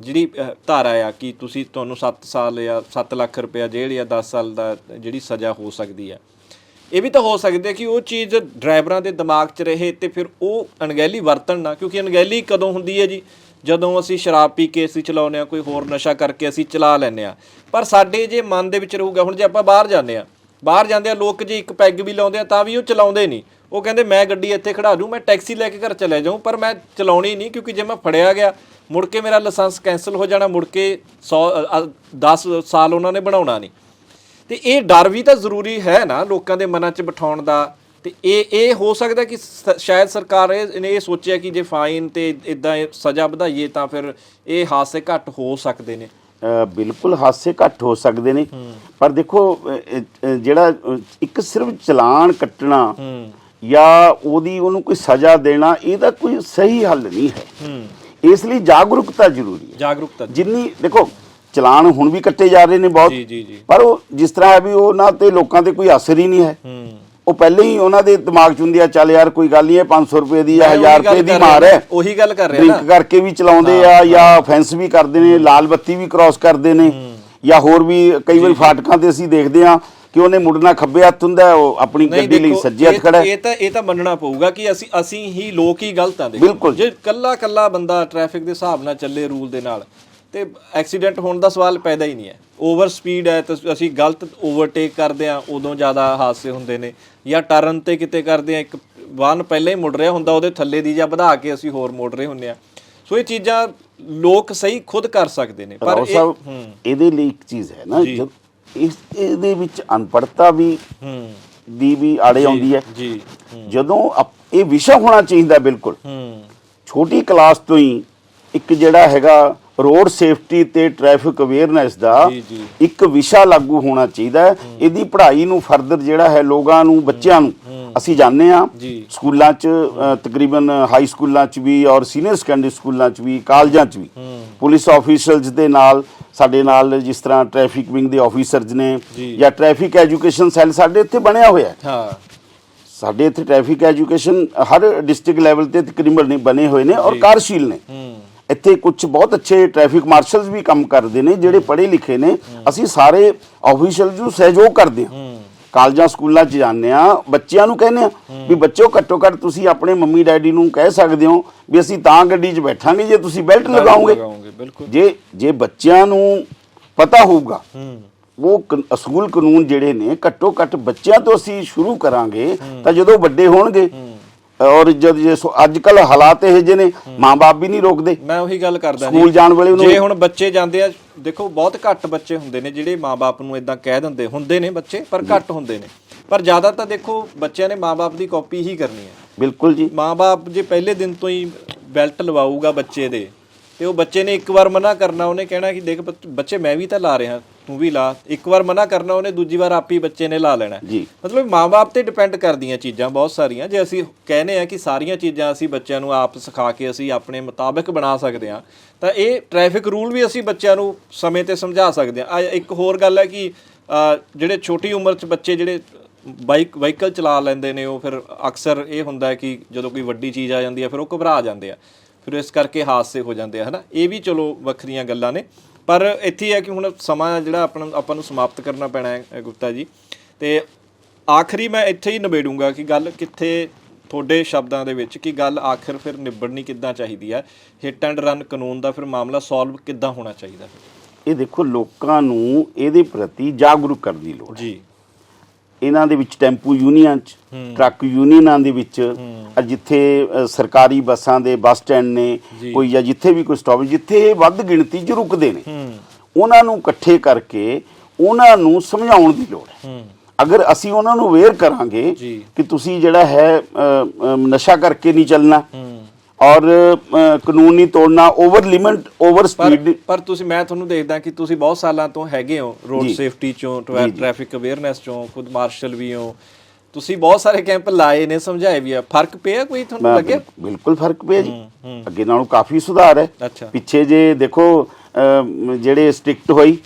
ਜਿਹੜੀ ਧਾਰਾ ਆ ਕਿ ਤੁਸੀਂ ਤੁਹਾਨੂੰ 7 ਸਾਲ ਜਾਂ 7 ਲੱਖ ਰੁਪਇਆ ਜੇਲ੍ਹ ਜਾਂ 10 ਸਾਲ ਦਾ ਜਿਹੜੀ ਸਜ਼ਾ ਹੋ ਸਕਦੀ ਹੈ ਇਹ ਵੀ ਤਾਂ ਹੋ ਸਕਦਾ ਕਿ ਉਹ ਚੀਜ਼ ਡਰਾਈਵਰਾਂ ਦੇ ਦਿਮਾਗ 'ਚ ਰਹੇ ਤੇ ਫਿਰ ਉਹ ਅਣਗਹਿਲੀ ਵਰਤਣ ਨਾ, ਕਿਉਂਕਿ ਅਣਗਹਿਲੀ ਕਦੋਂ ਹੁੰਦੀ ਹੈ ਜੀ? ਜਦੋਂ ਅਸੀਂ ਸ਼ਰਾਬ ਪੀ ਕੇ ਅਸੀਂ ਚਲਾਉਂਦੇ ਆ ਕੋਈ ਹੋਰ ਨਸ਼ਾ ਕਰਕੇ ਅਸੀਂ ਚਲਾ ਲੈਂਦੇ ਆ ਪਰ ਸਾਡੇ ਜੇ ਮਨ ਦੇ ਵਿੱਚ ਰਹੂਗਾ, ਹੁਣ ਜੇ ਆਪਾਂ ਬਾਹਰ ਜਾਂਦੇ ਆ ਬਾਹਰ ਜਾਂਦੇ ਆ ਲੋਕ ਜੇ ਇੱਕ ਪੈਗ ਵੀ ਲਾਉਂਦੇ ਆ, ਤਾਂ ਵੀ ਉਹ ਚਲਾਉਂਦੇ ਨਹੀਂ। ਉਹ ਕਹਿੰਦੇ, ਮੈਂ ਗੱਡੀ ਇੱਥੇ ਖੜਾ ਦੂੰ, ਮੈਂ ਟੈਕਸੀ ਲੈ ਕੇ ਘਰ ਚਲੇ ਜਾਊਂ, ਪਰ ਮੈਂ ਚਲਾਉਣੀ ਨਹੀਂ, ਕਿਉਂਕਿ ਜੇ ਮੈਂ ਫੜਿਆ ਗਿਆ, ਮੁੜ ਕੇ ਮੇਰਾ ਲਾਇਸੈਂਸ ਕੈਨਸਲ ਹੋ ਜਾਣਾ, ਮੁੜ ਕੇ 100 10 ਸਾਲ ਉਹਨਾਂ ਨੇ ਬਣਾਉਣਾ ਨਹੀਂ। ਤੇ ਇਹ ਡਰ ਵੀ ਤਾਂ ਜ਼ਰੂਰੀ ਹੈ ਨਾ, ਲੋਕਾਂ ਦੇ ਮਨਾਂ 'ਚ ਬਿਠਾਉਣ ਦਾ। ਤੇ ਇਹ ਇਹ ਹੋ ਸਕਦਾ ਕਿ ਸ- ਸ਼ਾਇਦ ਸਰਕਾਰ ਇਹ ਨੇ ਇਹ ਸੋਚਿਆ ਕਿ ਜੇ ਫਾਈਨ ਤੇ ਇਦਾਂ ਸਜ਼ਾ ਵਧਾਈਏ ਤਾਂ ਫਿਰ ਇਹ ਹਾਦਸੇ ਘੱਟ ਹੋ ਸਕਦੇ ਨੇ। ਅ, ਬਿਲਕੁਲ ਹਾਸੇ ਘੱਟ ਹੋ ਸਕਦੇ ਨੇ। ਪਰ ਦੇਖੋ ਅ, ਅ, ਜਿਹੜਾ ਅ, ਇੱਕ ਸਿਰਫ ਚਲਾਨ ਕੱਟਣਾ ਜਾਂ ਉਹਦੀ ਉਹਨੂੰ ਕੋਈ ਸਜ਼ਾ ਦੇਣਾ ਇਹਦਾ ਕੋਈ ਸਹੀ ਹੱਲ ਨਹੀਂ ਹੈ। ਇਸ ਲਈ ਜਾਗਰੂਕਤਾ ਜ਼ਰੂਰੀ ਹੈ। ਜਾਗਰੂਕਤਾ ਜਿੰਨੀ ਦੇਖੋ ਚਲਾਨ ਹੁਣ ਵੀ ਕੱਟੇ ਜਾ ਰਹੇ ਨੇ ਬਹੁਤ। ਜੀ ਜੀ ਜੀ। ਪਰ ਉਹ ਜਿਸ ਤਰ੍ਹਾਂ ਹੈ ਵੀ ਉਹਨਾਂ ਤੇ ਲੋਕਾਂ ਤੇ ਕੋਈ ਅਸਰ ਹੀ ਨਹੀਂ ਹੈ। ਹੂੰ। ਉਹ ਪਹਿਲੇ ਹੀ ਉਹਨਾਂ ਦੇ ਦਿਮਾਗ 'ਚ ਹੁੰਦੀ ਆ ਚੱਲ ਯਾਰ ਕੋਈ ਗੱਲ ਨਹੀਂ ਹੈ 500 ਰੁਪਏ ਦੀ ਜਾਂ ਮੈਂ ਉਹੀ 1000 ਗੱਲ ਰੁਪਏ ਦੀ ਮਾਰ ਹੈ। ਉਹੀ ਗੱਲ ਕਰ ਰਿਹਾ ਡਰਿੰਕ ਨਾ। ਕਰਕੇ ਵੀ ਚਲਾਉਂਦੇ ਆ ਜਾਂ ਫੈਂਸ ਵੀ ਕਰਦੇ ਨੇ ਲਾਲ ਬੱਤੀ ਵੀ ਕ੍ਰਾਸ ਕਰਦੇ ਨੇ ਜਾਂ ਹੋਰ ਵੀ ਕਈ ਵਾਰੀ ਫਾਟਕਾਂ ਤੇ ਅਸੀਂ ਦੇਖਦੇ ਆ ਕਿ ਉਹਨੇ ਮੁੜਨਾ ਖੱਬੇ ਹੱਥ ਹੁੰਦਾ ਉਹ ਆਪਣੀ ਗੱਡੀ ਲਈ ਸੱਜੇ ਹੱਥ ਖੜਾ ਇਹ ਤਾਂ ਇਹ ਤਾਂ ਮੰਨਣਾ ਪਊਗਾ ਕਿ ਅਸੀਂ ਅਸੀਂ ਹੀ ਲੋਕ ਹੀ ਗਲਤ ਆ ਬਿਲਕੁਲ। ਜੇ ਕੱਲਾ ਕੱਲਾ ਬੰਦਾ ਟ੍ਰੈਫਿਕ ਦੇ ਹਿਸਾਬ ਨਾਲ ਚੱਲੇ ਰੂਲ ਦੇ ਨਾਲ ਤੇ ਐਕਸੀਡੈਂਟ ਹੋਣ ਦਾ ਸਵਾਲ ਪੈਦਾ ਹੀ ਨਹੀਂ ਹੈ। ਓਵਰ ਸਪੀਡ ਹੈ ਤਾਂ ਅਸੀਂ ਗਲਤ ਓਵਰਟੇਕ ਕਰਦੇ ਆ ਉਦੋਂ ਜ਼ਿਆਦਾ ਹਾਦਸੇ ਹੁੰਦੇ ਨੇ। ਜਾਂ ਟਰਨ ਤੇ ਕਿਤੇ ਕਰਦੇ ਆ ਇੱਕ ਵਾਹਨ ਪਹਿਲਾਂ ਹੀ ਮੁੜ ਰਿਹਾ ਹੁੰਦਾ ਉਹਦੇ ਥੱਲੇ ਦੀ ਜਾਂ ਵਧਾ ਕੇ ਅਸੀਂ ਹੋਰ ਮੋੜ ਰਹੇ ਹੁੰਦੇ ਆ ਸੋ ਇਹ ਚੀਜ਼ਾਂ ਲੋਕ ਸਹੀ ਖੁਦ ਕਰ ਸਕਦੇ ਨੇ ਪਰ ਇਹ ਇਹਦੇ ਲਈ ਇੱਕ ਚੀਜ਼ ਹੈ ਨਾ। ਜਦ ਇਸ ਇਹਦੇ ਵਿੱਚ ਅਨਪੜਤਾ ਵੀ ਹੂੰ। ਦੀ ਵੀ ਆੜੇ ਆਉਂਦੀ ਹੈ। ਜੀ। ਜਦੋਂ ਇਹ ਵਿਸ਼ਾ ਹੋਣਾ ਚਾਹੀਦਾ ਬਿਲਕੁਲ। ਹੂੰ। ਛੋਟੀ ਕਲਾਸ ਤੋਂ ਹੀ ਇੱਕ ਜਿਹੜਾ ਹੈਗਾ ਰੋਡ ਸੇਫਟੀ ਤੇ ਟ੍ਰੈਫਿਕ ਅਵੇਅਰਨੈਸ ਦਾ। ਇੱਕ ਵਿਸ਼ਾ ਲਾਗੂ ਹੋਣਾ ਚਾਹੀਦਾ ਹੈ। ਇਹਦੀ ਪੜ੍ਹਾਈ ਨੂੰ ਫਰਦਰ ਜਿਹੜਾ ਹੈ ਲੋਕਾਂ ਨੂੰ ਬੱਚਿਆਂ ਨੂੰ ਅਸੀਂ ਜਾਣਦੇ ਆ। ਸਕੂਲਾਂ 'ਚ ਤਕਰੀਬਨ ਹਾਈ ਸਕੂਲਾਂ 'ਚ ਵੀ ਔਰ ਸੀਨੀਅਰ ਸੈਕੰਡਰੀ ਸਕੂਲਾਂ 'ਚ ਵੀ ਕਾਲਜਾਂ 'ਚ ਵੀ। ਪੁਲਿਸ ਆਫੀਸਰਸ ਦੇ ਨਾਲ ਸਾਡੇ ਨਾਲ ਜਿਸ ਤਰ੍ਹਾਂ ਟ੍ਰੈਫਿਕ ਵਿੰਗ ਦੇ ਆਫੀਸਰਸ ਨੇ ਜੀ। ਟ੍ਰੈਫਿਕ ਐਜੂਕੇਸ਼ਨ ਸੈੱਲ ਸਾਡੇ ਇੱਥੇ ਬਣਿਆ ਹੋਇਆ ਹੈ। ਹਾਂ। ਸਾਡੇ ਇੱਥੇ ਟ੍ਰੈਫਿਕ ਐਜੂਕੇਸ਼ਨ ਹਰ ਡਿਸਟ੍ਰਿਕਟ ਲੈਵਲ ਤੇ ਤਕਰੀਬਨ ਬਣੇ ਹੋਏ ਨੇ ਔਰ ਕਾਰਜਸ਼ੀਲ ਨੇ। ਇੱਥੇ ਕੁਝ ਬਹੁਤ ਅੱਛੇ ਟ੍ਰੈਫਿਕ ਮਾਰਸ਼ਲਸ ਵੀ ਕੰਮ ਕਰਦੇ ਨੇ ਜਿਹੜੇ ਪੜ੍ਹੇ ਲਿਖੇ ਨੇ। ਅਸੀਂ ਸਾਰੇ ਆਫੀਸ਼ੀਅਲ ਨੂੰ ਸਹਿਯੋਗ ਕਰਦੇ ਹਾਂ। ਕਾਲਜਾਂ ਸਕੂਲਾਂ 'ਚ ਜਾਂਦੇ ਆ ਬੱਚਿਆਂ ਨੂੰ ਕਹਿੰਦੇ ਆ ਵੀ ਬੱਚਿਓ ਘੱਟੋ ਘੱਟ ਤੁਸੀਂ ਆਪਣੇ ਮੰਮੀ ਡੈਡੀ ਨੂੰ ਕਹਿ ਸਕਦੇ ਹੋ ਵੀ ਅਸੀਂ ਤਾਂ ਗੱਡੀ 'ਚ ਬੈਠਾਂਗੇ ਜੇ ਤੁਸੀਂ ਬੈਲਟ ਲਗਾਓਗੇ। ਜੇ ਜੇ ਬੱਚਿਆਂ ਨੂੰ ਪਤਾ ਹੋਊਗਾ ਉਹ ਅਸੂਲ ਕਾਨੂੰਨ ਜਿਹੜੇ ਨੇ ਘੱਟੋ ਘੱਟ ਬੱਚਿਆਂ ਤੋਂ ਅਸੀਂ ਸ਼ੁਰੂ ਕਰਾਂਗੇ ਤਾਂ ਜਦੋਂ ਵੱਡੇ ਹੋਣਗੇ ਔਰ ਜਦ ਜੇ ਅੱਜ ਕੱਲ ਹਾਲਾਤ ਇਹ ਜਿਹੇ ਨੇ ਮਾਂ-ਬਾਪ ਵੀ ਨਹੀਂ ਰੋਕਦੇ। ਮੈਂ ਉਹੀ ਗੱਲ ਕਰਦਾ ਸਕੂਲ ਜਾਣ ਵੇਲੇ ਉਹਨੂੰ- ਜੇ ਹੁਣ ਬੱਚੇ ਜਾਂਦੇ ਆ ਦੇਖੋ ਬਹੁਤ ਘੱਟ ਬੱਚੇ ਹੁੰਦੇ ਨੇ ਜਿਹੜੇ ਮਾਪੇ ਨੂੰ ਇਦਾਂ ਕਹਿ ਦਿੰਦੇ ਹੁੰਦੇ ਨੇ ਬੱਚੇ ਪਰ ਘੱਟ ਹੁੰਦੇ ਨੇ। ਪਰ ਜ਼ਿਆਦਾ ਤਾਂ ਦੇਖੋ ਬੱਚਿਆਂ ਨੇ ਮਾਪੇ ਦੀ ਕਾਪੀ ਹੀ ਕਰਨੀ ਹੈ। ਬਿਲਕੁਲ ਜੀ। ਮਾਪੇ ਜੇ ਪਹਿਲੇ ਦਿਨ ਤੋਂ ਹੀ ਬੈਲਟ ਲਵਾਊਗਾ ਬੱਚੇ ਦੇ ਤੇ ਉਹ ਬੱਚੇ ਨੇ ਇੱਕ ਵਾਰ ਮਨਾ ਕਰਨਾ ਉਹਨੇ ਕਹਿਣਾ ਕਿ ਦੇਖ ਬੱਚੇ ਮੈਂ ਵੀ ਤਾਂ ਲਾ ਰਿਹਾ। ਤੂੰ ਵੀ ਲਾ ਇੱਕ ਵਾਰ ਮਨਾ ਕਰਨਾ ਉਹਨੇ ਦੂਜੀ ਵਾਰ ਆਪ ਹੀ ਬੱਚੇ ਨੇ ਲਾ ਲੈਣਾ। ਜੀ। ਮਤਲਬ ਮਾਪੇ ਤੇ ਡਿਪੈਂਡ ਕਰਦੀਆਂ ਚੀਜ਼ਾਂ ਬਹੁਤ ਸਾਰੀਆਂ। ਜੇ ਅਸੀਂ ਕਹਿੰਦੇ ਆ ਕਿ ਸਾਰੀਆਂ ਚੀਜ਼ਾਂ ਅਸੀਂ ਬੱਚਿਆਂ ਨੂੰ ਆਪ ਸਿਖਾ ਕੇ ਅਸੀਂ ਆਪਣੇ ਮੁਤਾਬਕ ਬਣਾ ਸਕਦੇ ਆ ਤਾਂ ਇਹ ਟ੍ਰੈਫਿਕ ਰੂਲ ਵੀ ਅਸੀਂ ਬੱਚਿਆਂ ਨੂੰ ਸਮੇਂ ਤੇ ਸਮਝਾ ਸਕਦੇ ਆ ਇੱਕ ਹੋਰ ਗੱਲ ਹੈ ਕਿ ਜਿਹੜੇ ਛੋਟੀ ਉਮਰ 'ਚ ਬੱਚੇ ਜਿਹੜੇ ਬਾਈਕ ਵਾਹੀਕਲ ਚਲਾ ਲੈਂਦੇ ਨੇ ਉਹ ਫਿਰ ਅਕਸਰ ਇਹ ਹੁੰਦਾ ਕਿ ਜਦੋਂ ਕੋਈ ਵੱਡੀ ਚੀਜ਼ ਆ ਜਾਂਦੀ ਹੈ ਫਿਰ ਉਹ ਘਬਰਾ ਜਾਂਦੇ ਆ। ਫਿਰ ਇਸ ਕਰਕੇ ਹਾਦਸੇ ਹੋ ਜਾਂਦੇ ਆ ਹਨਾ? ਇਹ ਵੀ ਚਲੋ ਵੱਖਰੀਆਂ ਗੱਲਾਂ ਨੇ। ਪਰ ਇੱਥੇ ਹੀ ਕਿ ਹੁਣ ਸਮਾਂ ਜਿਹੜਾ ਆਪਣਾ ਆਪਾਂ ਨੂੰ ਸਮਾਪਤ ਕਰਨਾ ਪੈਣਾ ਹੈ ਗੁਪਤਾ ਜੀ। ਤੇ ਆਖਰੀ ਮੈਂ ਇੱਥੇ ਹੀ ਨਿਬੇੜੂੰਗਾ ਕਿ ਗੱਲ ਕਿੱਥੇ ਤੁਹਾਡੇ ਸ਼ਬਦਾਂ ਦੇ ਵਿੱਚ ਕਿ ਗੱਲ ਆਖਰ ਫਿਰ ਨਿਬੜਨੀ ਕਿੱਦਾਂ ਚਾਹੀਦੀ ਹੈ ਹਿੱਟ ਐਂਡ ਰਨ ਕਾਨੂੰਨ ਦਾ ਫਿਰ ਮਾਮਲਾ ਸੋਲਵ ਕਿੱਦਾਂ ਹੋਣਾ ਚਾਹੀਦਾ? ਇਹ ਦੇਖੋ ਲੋਕਾਂ ਨੂੰ ਇਹਦੇ ਪ੍ਰਤੀ ਜਾਗਰੂਕ ਕਰਨ ਦੀ ਲੋੜ ਹੈ। ਜੀ। ਇਹਨਾਂ ਦੇ ਵਿੱਚ ਟੈਂਪੂ ਯੂਨੀਅਨ ਚ ਟਰੱਕ ਯੂਨੀਅਨਾਂ ਦੇ ਵਿੱਚ ਜਿੱਥੇ ਸਰਕਾਰੀ ਬੱਸਾਂ ਦੇ ਬੱਸ ਸਟੈਂਡ ਨੇ ਕੋਈ ਜਾਂ ਜਿੱਥੇ ਵੀ ਕੋਈ ਸਟਾਪ ਜਿੱਥੇ ਇਹ ਵੱਧ ਗਿਣਤੀ 'ਚ ਰੁਕਦੇ ਨੇ। ਉਹਨਾਂ ਨੂੰ ਇਕੱਠੇ ਕਰਕੇ ਉਹਨਾਂ ਨੂੰ ਸਮਝਾਉਣ ਦੀ ਲੋੜ ਹੈ। ਅਗਰ ਅਸੀਂ ਉਹਨਾਂ ਨੂੰ ਅਵੇਅਰ ਕਰਾਂਗੇ। ਕਿ ਤੁਸੀਂ ਜਿਹੜਾ ਹੈ ਨਸ਼ਾ ਕਰਕੇ ਨਹੀਂ ਚੱਲਣਾ ਔਰ ਕਾਨੂੰਨ ਨਹੀਂ ਤੋੜਨਾ ਓਵਰ ਲਿਮਿਟ ਓਵਰ ਸਪੀਡ ਪਰ ਤੁਸੀਂ ਮੈਂ ਤੁਹਾਨੂੰ ਦੇਖਦਾ ਕਿ ਤੁਸੀਂ ਬਹੁਤ ਸਾਲਾਂ ਤੋਂ ਹੈਗੇ ਹੋ ਰੋਡ। ਸੇਫਟੀ ਚੋਂ ਟ੍ਰੈਫਿਕ ਅਵੇਅਰਨੈਸ ਚੋਂ ਖੁਦ ਮਾਰਸ਼ਲ ਵੀ ਹੋ। ਤੁਸੀਂ ਬਹੁਤ ਸਾਰੇ ਕੈਂਪ ਲਾਏ ਨੇ ਸਮਝਾਏ ਵੀ ਆ। ਫ਼ਰਕ ਪਿਆ ਕੋਈ ਤੁਹਾਨੂੰ ਲੱਗਿਆ? ਬਿਲਕੁਲ ਫ਼ਰਕ ਪਿਆ ਜੀ। ਅੱਗੇ ਨਾਲੋਂ ਕਾਫੀ ਸੁਧਾਰ ਹੈ। ਪਿੱਛੇ ਜੇ ਦੇਖੋ ਜਿਹੜੇ ਸਟ੍ਰਿਕਟ ਹੋਈ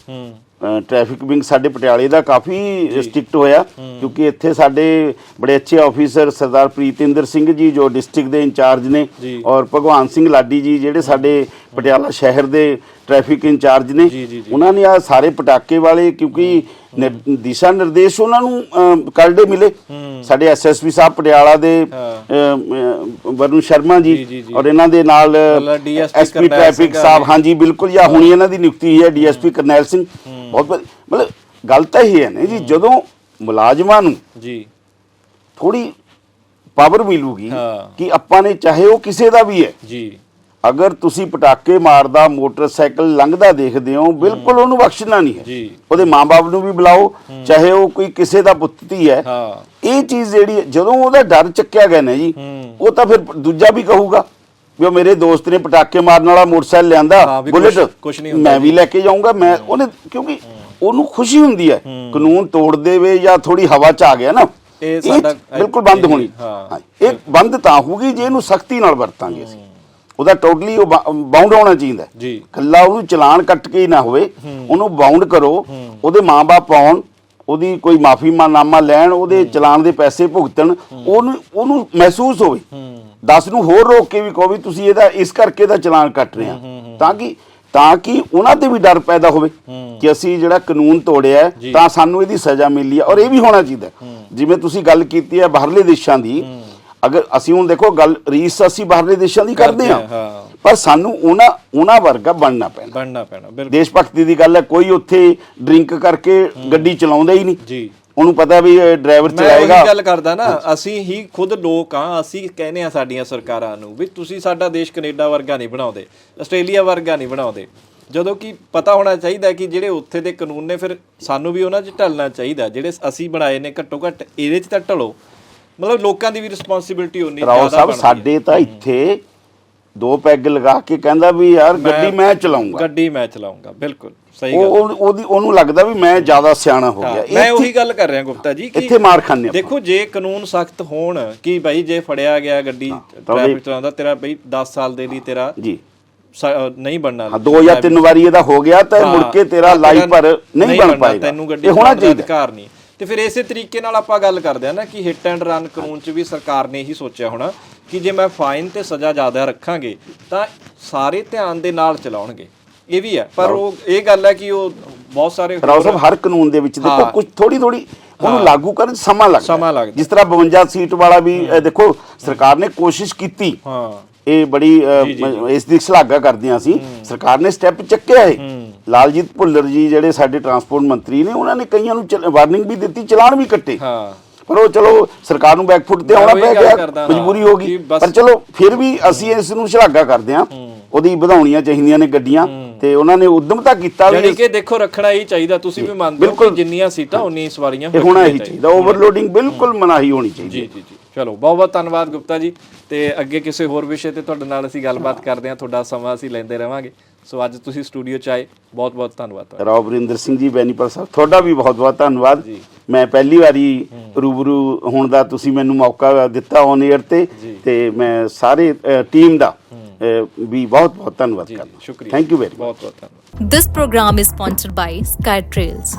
ਟ੍ਰੈਫਿਕ ਵਿੰਗ ਸਾਡੇ ਪਟਿਆਲੇ ਦਾ ਕਾਫੀ ਸਟ੍ਰਿਕਟ ਹੋਇਆ ਕਿਉਂਕਿ ਇੱਥੇ ਸਾਡੇ ਬੜੇ ਅੱਛੇ ਆਫੀਸਰ ਸਰਦਾਰ ਪ੍ਰੀਤਿੰਦਰ ਸਿੰਘ ਜੀ ਜੋ ਡਿਸਟ੍ਰਿਕਟ ਦੇ ਇੰਚਾਰਜ ਨੇ। ਔਰ ਭਗਵਾਨ ਸਿੰਘ ਲਾਡੀ ਜੀ ਜਿਹੜੇ ਸਾਡੇ ਪਟਿਆਲਾ ਸ਼ਹਿਰ ਦੇ ਟ੍ਰੈਫਿਕ ਇੰਚਾਰਜ ਨੇ। ਉਹਨਾਂ ਨੇ ਆ ਸਾਰੇ ਪਟਾਕੇ ਵਾਲੇ ਕਿਉਂਕਿ ਨਿਰ- ਦਿਸ਼ਾ ਨਿਰਦੇਸ਼ ਉਹਨਾਂ ਨੂੰ ਕਰੜੇ ਮਿਲੇ। ਸਾਡੇ ਐਸਐਸਪੀ ਸਾਹਿਬ ਪਟਿਆਲਾ ਦੇ ਹਾਂ। ਵਰੁਣ ਸ਼ਰਮਾ ਜੀ। ਔਰ ਇਹਨਾਂ ਦੇ ਨਾਲ ਐਸਪੀ ਟ੍ਰੈਫਿਕ ਸਾਹਿਬ। ਹਾਂਜੀ ਬਿਲਕੁਲ ਜਾਂ ਹੁਣੀ ਇਹਨਾਂ ਦੀ ਨਿਯੁਕਤੀ ਹੋਈ ਹੈ ਡੀਐਸਪੀ ਕਰਨੈਲ ਸਿੰਘ। ਬਹੁਤ ਮਤਲਬ ਗੱਲ ਤਾਂ ਇਹ ਹੈ ਨਾ ਜੀ ਜਦੋਂ ਮੁਲਾਜ਼ਮਾਂ ਨੂੰ ਜੀ। ਥੋੜੀ ਪਾਵਰ ਮਿਲੂਗੀ ਹਾਂ। ਕਿ ਆਪਾਂ ਨੇ ਚਾਹੇ ਉਹ ਕਿਸੇ ਦਾ ਵੀ ਹੈ। ਜੀ। ਅਗਰ ਤੁਸੀਂ ਪਟਾਕੇ ਮਾਰਦਾ ਮੋਟਰਸਾਈਕਲ ਲੰਘਦਾ ਦੇਖਦੇ ਹੋ ਬਿਲਕੁਲ ਉਹਨੂੰ ਬਖਸ਼ਣਾ ਨਹੀਂ ਹੈ। ਜੀ। ਉਹਦੇ ਮਾਪੇ ਨੂੰ ਵੀ ਬੁਲਾਓ ਚਾਹੇ ਉਹ ਕੋਈ ਕਿਸੇ ਦਾ ਪੁੱਤ ਧੀ ਹੈ। ਹਾਂ। ਇਹ ਚੀਜ਼ ਜਿਹੜੀ ਜਦੋਂ ਉਹਦਾ ਡਰ ਚੱਕਿਆ ਗਿਆ ਨਾ ਜੀ। ਉਹ ਤਾਂ ਫਿਰ ਦੂਜਾ ਵੀ ਕਹੂਗਾ ਵੀ ਉਹ ਮੇਰੇ ਦੋਸਤ ਨੇ ਪਟਾਕੇ ਮਾਰਨ ਵਾਲਾ ਮੋਟਰਸਾਈਕਲ ਲਿਆਂਦਾ ਬੁਲੇਟ ਮੈਂ ਵੀ ਲੈ ਕੇ ਜਾਊਂਗਾ ਮੈਂ ਉਹਨੇ ਕਿਉਂਕਿ ਉਹਨੂੰ ਖੁਸ਼ੀ ਹੁੰਦੀ ਹੈ ਕਾਨੂੰਨ ਤੋੜ ਦੇਵੇ ਜਾਂ ਥੋੜੀ ਹਵਾ ਚ ਆ ਗਿਆ ਨਾ ਇਹ ਸਾਡਾ- ਬਿਲਕੁਲ ਬੰਦ ਹੋਣੀ। ਹਾਂ, ਇਹ ਬੰਦ ਤਾਂ ਹੋਊਗੀ ਜੇ ਇਹਨੂੰ ਸਖਤੀ ਨਾਲ ਵਰਤਾਂਗੇ ਅਸੀਂ। ਉਹਦਾ ਟੋਟਲੀ ਉਹ ਬਾਉਂਡ ਹੋਣਾ ਚਾਹੀਦਾ। ਜੀ। ਕੱਲਾ ਉਹਨੂੰ ਚਲਾਨ ਕੱਟ ਕੇ ਹੀ ਨਾ ਹੋਵੇ ਉਹਨੂੰ ਬਾਉਂਡ ਕਰੋ ਉਹਦੇ ਮਾਪੇ ਪਾਉਣ ਉਹਦੀ ਕੋਈ ਮਾਫੀ ਨਾਮਾ ਲੈਣ ਉਹਦੇ ਚਲਾਨ ਦੇ ਪੈਸੇ ਭੁਗਤਣ ਉਹਨੂੰ ਉਹਨੂੰ ਮਹਿਸੂਸ ਹੋਵੇ। 10 ਨੂੰ ਹੋਰ ਰੋਕ ਕੇ ਵੀ ਕਹੋ ਵੀ ਤੁਸੀਂ ਇਹਦਾ ਇਸ ਕਰਕੇ ਦਾ ਚਲਾਨ ਕੱਟ ਰਹੇ ਆ। ਤਾਂ ਕਿ ਤਾਂ ਕਿ ਉਹਨਾਂ ਤੇ ਵੀ ਡਰ ਪੈਦਾ ਹੋਵੇ ਕਿ ਅਸੀਂ ਜਿਹੜਾ ਕਾਨੂੰਨ ਤੋੜਿਆ ਤਾਂ ਸਾਨੂੰ ਇਹਦੀ ਸਜ਼ਾ ਮਿਲੀ ਹੈ ਔਰ ਇਹ ਵੀ ਹੋਣਾ ਚਾਹੀਦਾ। ਜਿਵੇਂ ਤੁਸੀਂ ਗੱਲ ਕੀਤੀ ਹੈ ਬਾਹਰਲੇ ਦੇਸ਼ਾਂ ਦੀ ਅਗਰ ਅਸੀਂ ਹੁਣ ਦੇਖੋ ਗੱਲ ਰੀਸ ਅਸੀਂ ਬਾਹਰਲੇ ਦੇਸ਼ਾਂ ਦੀ ਕਰਦੇ ਹਾਂ। ਪਰ ਸਾਨੂੰ ਉਹਨਾਂ ਉਹਨਾਂ ਵਰਗਾ ਬਣਨਾ ਪੈਣਾ। ਬਣਨਾ ਪੈਣਾ ਬਿਲਕੁਲ। ਦੇਸ਼ ਭਗਤੀ ਦੀ ਗੱਲ ਹੈ ਕੋਈ ਉੱਥੇ ਡਰਿੰਕ ਕਰਕੇ ਗੱਡੀ ਚਲਾਉਂਦਾ ਹੀ ਨਹੀਂ। ਜੀ। ਉਹਨੂੰ ਪਤਾ ਵੀ ਡਰਾਈਵਰ ਮੈਂ ਚਲਾਏਗਾ। ਉਹੀ ਗੱਲ ਕਰਦਾ ਨਾ ਅਸੀਂ ਹੀ ਖੁਦ ਲੋਕ ਆ ਅਸੀਂ ਕਹਿੰਦੇ ਆ ਸਾਡੀਆਂ ਸਰਕਾਰਾਂ ਨੂੰ ਵੀ ਤੁਸੀਂ ਸਾਡਾ ਦੇਸ਼ ਕੈਨੇਡਾ ਵਰਗਾ ਨਹੀਂ ਬਣਾਉਂਦੇ ਆਸਟ੍ਰੇਲੀਆ ਵਰਗਾ ਨਹੀਂ ਬਣਾਉਂਦੇ। ਜਦੋਂ ਕਿ ਪਤਾ ਹੋਣਾ ਚਾਹੀਦਾ ਕਿ ਜਿਹੜੇ ਉੱਥੇ ਦੇ ਕਾਨੂੰਨ ਨੇ ਫਿਰ ਸਾਨੂੰ ਵੀ ਉਹਨਾਂ 'ਚ ਢਲਣਾ ਚਾਹੀਦਾ। ਜਿਹੜੇ ਅਸੀਂ ਬਣਾਏ ਨੇ ਘੱਟੋ ਘੱਟ ਇਹਦੇ 'ਚ ਤਾਂ ਢਲੋ। ਮਤਲਬ ਲੋਕਾਂ ਦੀ ਵੀ ਰਿਸਪੌਂਸਿਬਿਲਟੀ ਉਨੀ ਰਾਓ ਜ਼ਿਆਦਾ ਸਾਹਿਬ। ਸਾਡੇ ਤਾਂ ਇੱਥੇ ਦੋ ਪੈਗ ਲਗਾ ਕੇ ਕਹਿੰਦਾ ਵੀ ਯਾਰ ਗੱਡੀ ਮੈਂ ਚਲਾਉਂਗਾ। ਗੱਡੀ ਮੈਂ ਚਲਾਉਂਗਾ ਬਿਲਕੁਲ ਸਹੀ ਗੱਲ। ਉਹ- ਉਹਦੀ ਉਹਨੂੰ ਲੱਗਦਾ ਵੀ ਮੈਂ ਜ਼ਿਆਦਾ ਸਿਆਣਾ ਹੋ ਗਿਆ। ਮੈਂ ਉਹੀ ਗੱਲ ਕਰ ਰਿਹਾ ਗੁਪਤਾ ਜੀ ਕਿ ਇੱਥੇ ਮਾਰ ਖਾਂਦੇ। ਦੇਖੋ ਜੇ ਕਾਨੂੰਨ ਸਖਤ ਹੋਣ ਕਿ ਭਾਈ ਜੇ ਫੜਿਆ ਗਿਆ ਗੱਡੀ ਟ੍ਰੈਫਿਕ ਚਲਾਉਂਦਾ ਤੇਰਾ ਬਈ 10 ਸਾਲ ਦੇ ਲਈ ਤੇਰਾ ਜੀ। ਨਹੀਂ ਬਣਨਾ। ਹਾਂ ਦੋ ਜਾਂ ਤਿੰਨ ਵਾਰੀ ਇਹਦਾ ਹੋ ਗਿਆ ਤਾਂ ਮੁੜ ਕੇ ਤੇਰਾ ਲਾਈਫ ਪਰ ਨਹੀਂ ਬਣ ਪਾਏਗਾ। ਇਹ ਹੋਣਾ ਚਾਹੀਦਾ। ਅਧਿਕਾਰ ਨਹੀਂ। ਤੇ ਫਿਰ ਇਸੇ ਤਰੀਕੇ ਨਾਲ ਆਪਾਂ ਗੱਲ ਕਰਦੇ ਆ ਨਾ ਕਿ ਹਿੱਟ ਐਂਡ ਰਨ ਕਾਨੂੰਨ 'ਚ ਵੀ ਸਰਕਾਰ ਨੇ ਇਹੀ ਸੋਚਿਆ ਹੋਣਾ ਕਿ ਜੇ ਮੈਂ ਫਾਈਨ ਤੇ ਸਜ਼ਾ ਜ਼ਿਆਦਾ ਰੱਖਾਂਗੇ ਤਾਂ ਸਾਰੇ ਧਿਆਨ ਦੇ ਨਾਲ ਚਲਾਉਣਗੇ। ਇਹ ਵੀ ਹੈ ਪਰ ਉਹ ਇਹ ਗੱਲ ਹੈ ਕਿ ਉਹ ਬਹੁਤ ਸਾਰੇ ਰਾਓ ਸਾਹਿਬ ਹਰ ਕਾਨੂੰਨ ਦੇ ਵਿੱਚ ਦੇਖੋ। ਕੁਝ ਥੋੜੀ ਥੋੜੀ ਉਹਨੂੰ ਲਾਗੂ ਕਰਨ ਸਮਾਂ ਲੱਗਦਾ। ਜਿਸ ਤਰ੍ਹਾਂ 52 ਸੀਟ ਵਾਲਾ ਵੀ ਦੇਖੋ ਸਰਕਾਰ ਨੇ ਕੋਸ਼ਿਸ਼ ਕੀਤੀ। ਹਾਂ। ਇਹ ਬੜੀ ਇਸ ਦੀ ਸ਼ਲਾਘਾ ਕਰਦੇ ਹਾਂ। ਅਸੀਂ ਸਰਕਾਰ ਨੇ ਸਟੈਪ ਚੱਕਿਆ ਹੈ। ਲਾਲਜੀਤ ਭੁੱਲਰ ਜੀ ਜਿਹੜੇ ਸਾਡੇ ਟਰਾਂਸਪੋਰਟ ਮੰਤਰੀ ਨੇ ਉਹਨਾਂ ਨੇ ਕਈਆਂ ਨੂੰ ਵਾਰਨਿੰਗ ਵੀ ਦਿੱਤੀ ਚਲਾਨ ਵੀ ਕੱਟੇ। ਹਾਂ। ਪਰ ਉਹ ਚਲੋ ਸਰਕਾਰ ਨੂੰ ਬੈਕਫੁੱਟ ਤੇ ਆਉਣਾ ਪੈ ਗਿਆ ਮਜਬੂਰੀ ਹੋ ਗਈ। ਪਰ ਚਲੋ ਫਿਰ ਵੀ ਅਸੀਂ ਇਸ ਨੂੰ ਸ਼ਲਾਘਾ ਕਰਦੇ ਹਾਂ। ਉਹਦੀ ਵਧਾਉਣੀਆਂ ਚਾਹੀਦੀਆਂ ਨੇ ਗੱਡੀਆਂ ਤੇ ਉਹਨਾਂ ਨੇ ਉਦਮਤਾ ਕੀਤਾ ਵੀ ਯਾਨੀ ਕਿ ਦੇਖੋ ਰੱਖਣਾ ਹੀ ਚਾਹੀਦਾ। ਤੁਸੀਂ ਵੀ ਮੰਨਦੇ ਹੋ ਕਿ। ਜਿੰਨੀਆਂ ਸੀਟਾਂ ਉਨੀ ਸਵਾਰੀਆਂ ਹੋਣੀਆਂ ਚਾਹੀਦਾ। ਓਵਰਲੋਡਿੰਗ ਬਿਲਕੁਲ ਮਨਾਹੀ ਹੋਣੀ ਚਾਹੀਦੀ ਜੀ ਜੀ ਜੀ। ਚਲੋ ਬਹੁਤ ਬਹੁਤ ਧੰਨਵਾਦ ਗੁਪਤਾ ਜੀ। ਤੇ ਅੱਗੇ ਕਿਸੇ ਹੋਰ ਵਿਸ਼ੇ ਤੇ ਤੁਹਾਡੇ ਨਾਲ ਅਸੀਂ ਗੱਲਬਾਤ ਕਰਦੇ ਹਾਂ ਤੁਹਾਡਾ ਸਮਾਂ ਅਸੀਂ ਲੈਂਦੇ ਰਵਾਂਗੇ। ਸੋ ਅੱਜ ਤੁਸੀਂ ਸਟੂਡੀਓ ਚ ਆਏ ਬਹੁਤ ਬਹੁਤ ਧੰਨਵਾਦ ਤੁਹਾਡਾ। ਰਾਓ ਸਿੰਘ ਜੀ ਬੈਨੀਪਾਲ ਸਾਹਿਬ ਤੁਹਾਡਾ ਵੀ ਬਹੁਤ ਬਹੁਤ ਧੰਨਵਾਦ। ਮੈਂ ਪਹਿਲੀ ਵਾਰੀ ਰੂਬਰੂ ਹੋਣ ਦਾ ਤੁਸੀਂ ਮੈਨੂੰ ਮੌਕਾ ਦਿੱਤਾ ਔਨ 에ਅਰ ਤੇ ਤੇ ਮੈਂ ਸਾਰੇ ਟੀਮ ਦਾ ਵੀ ਬਹੁਤ ਬਹੁਤ ਧੰਨਵਾਦ ਕਰਦਾ ਸ਼ੁਕਰੀਆ। ਥੈਂਕ ਯੂ ਵੈਰੀ ਬਹੁਤ ਬਹੁਤ ਧੰਨਵਾਦ। This program is sponsored by Sky Trails.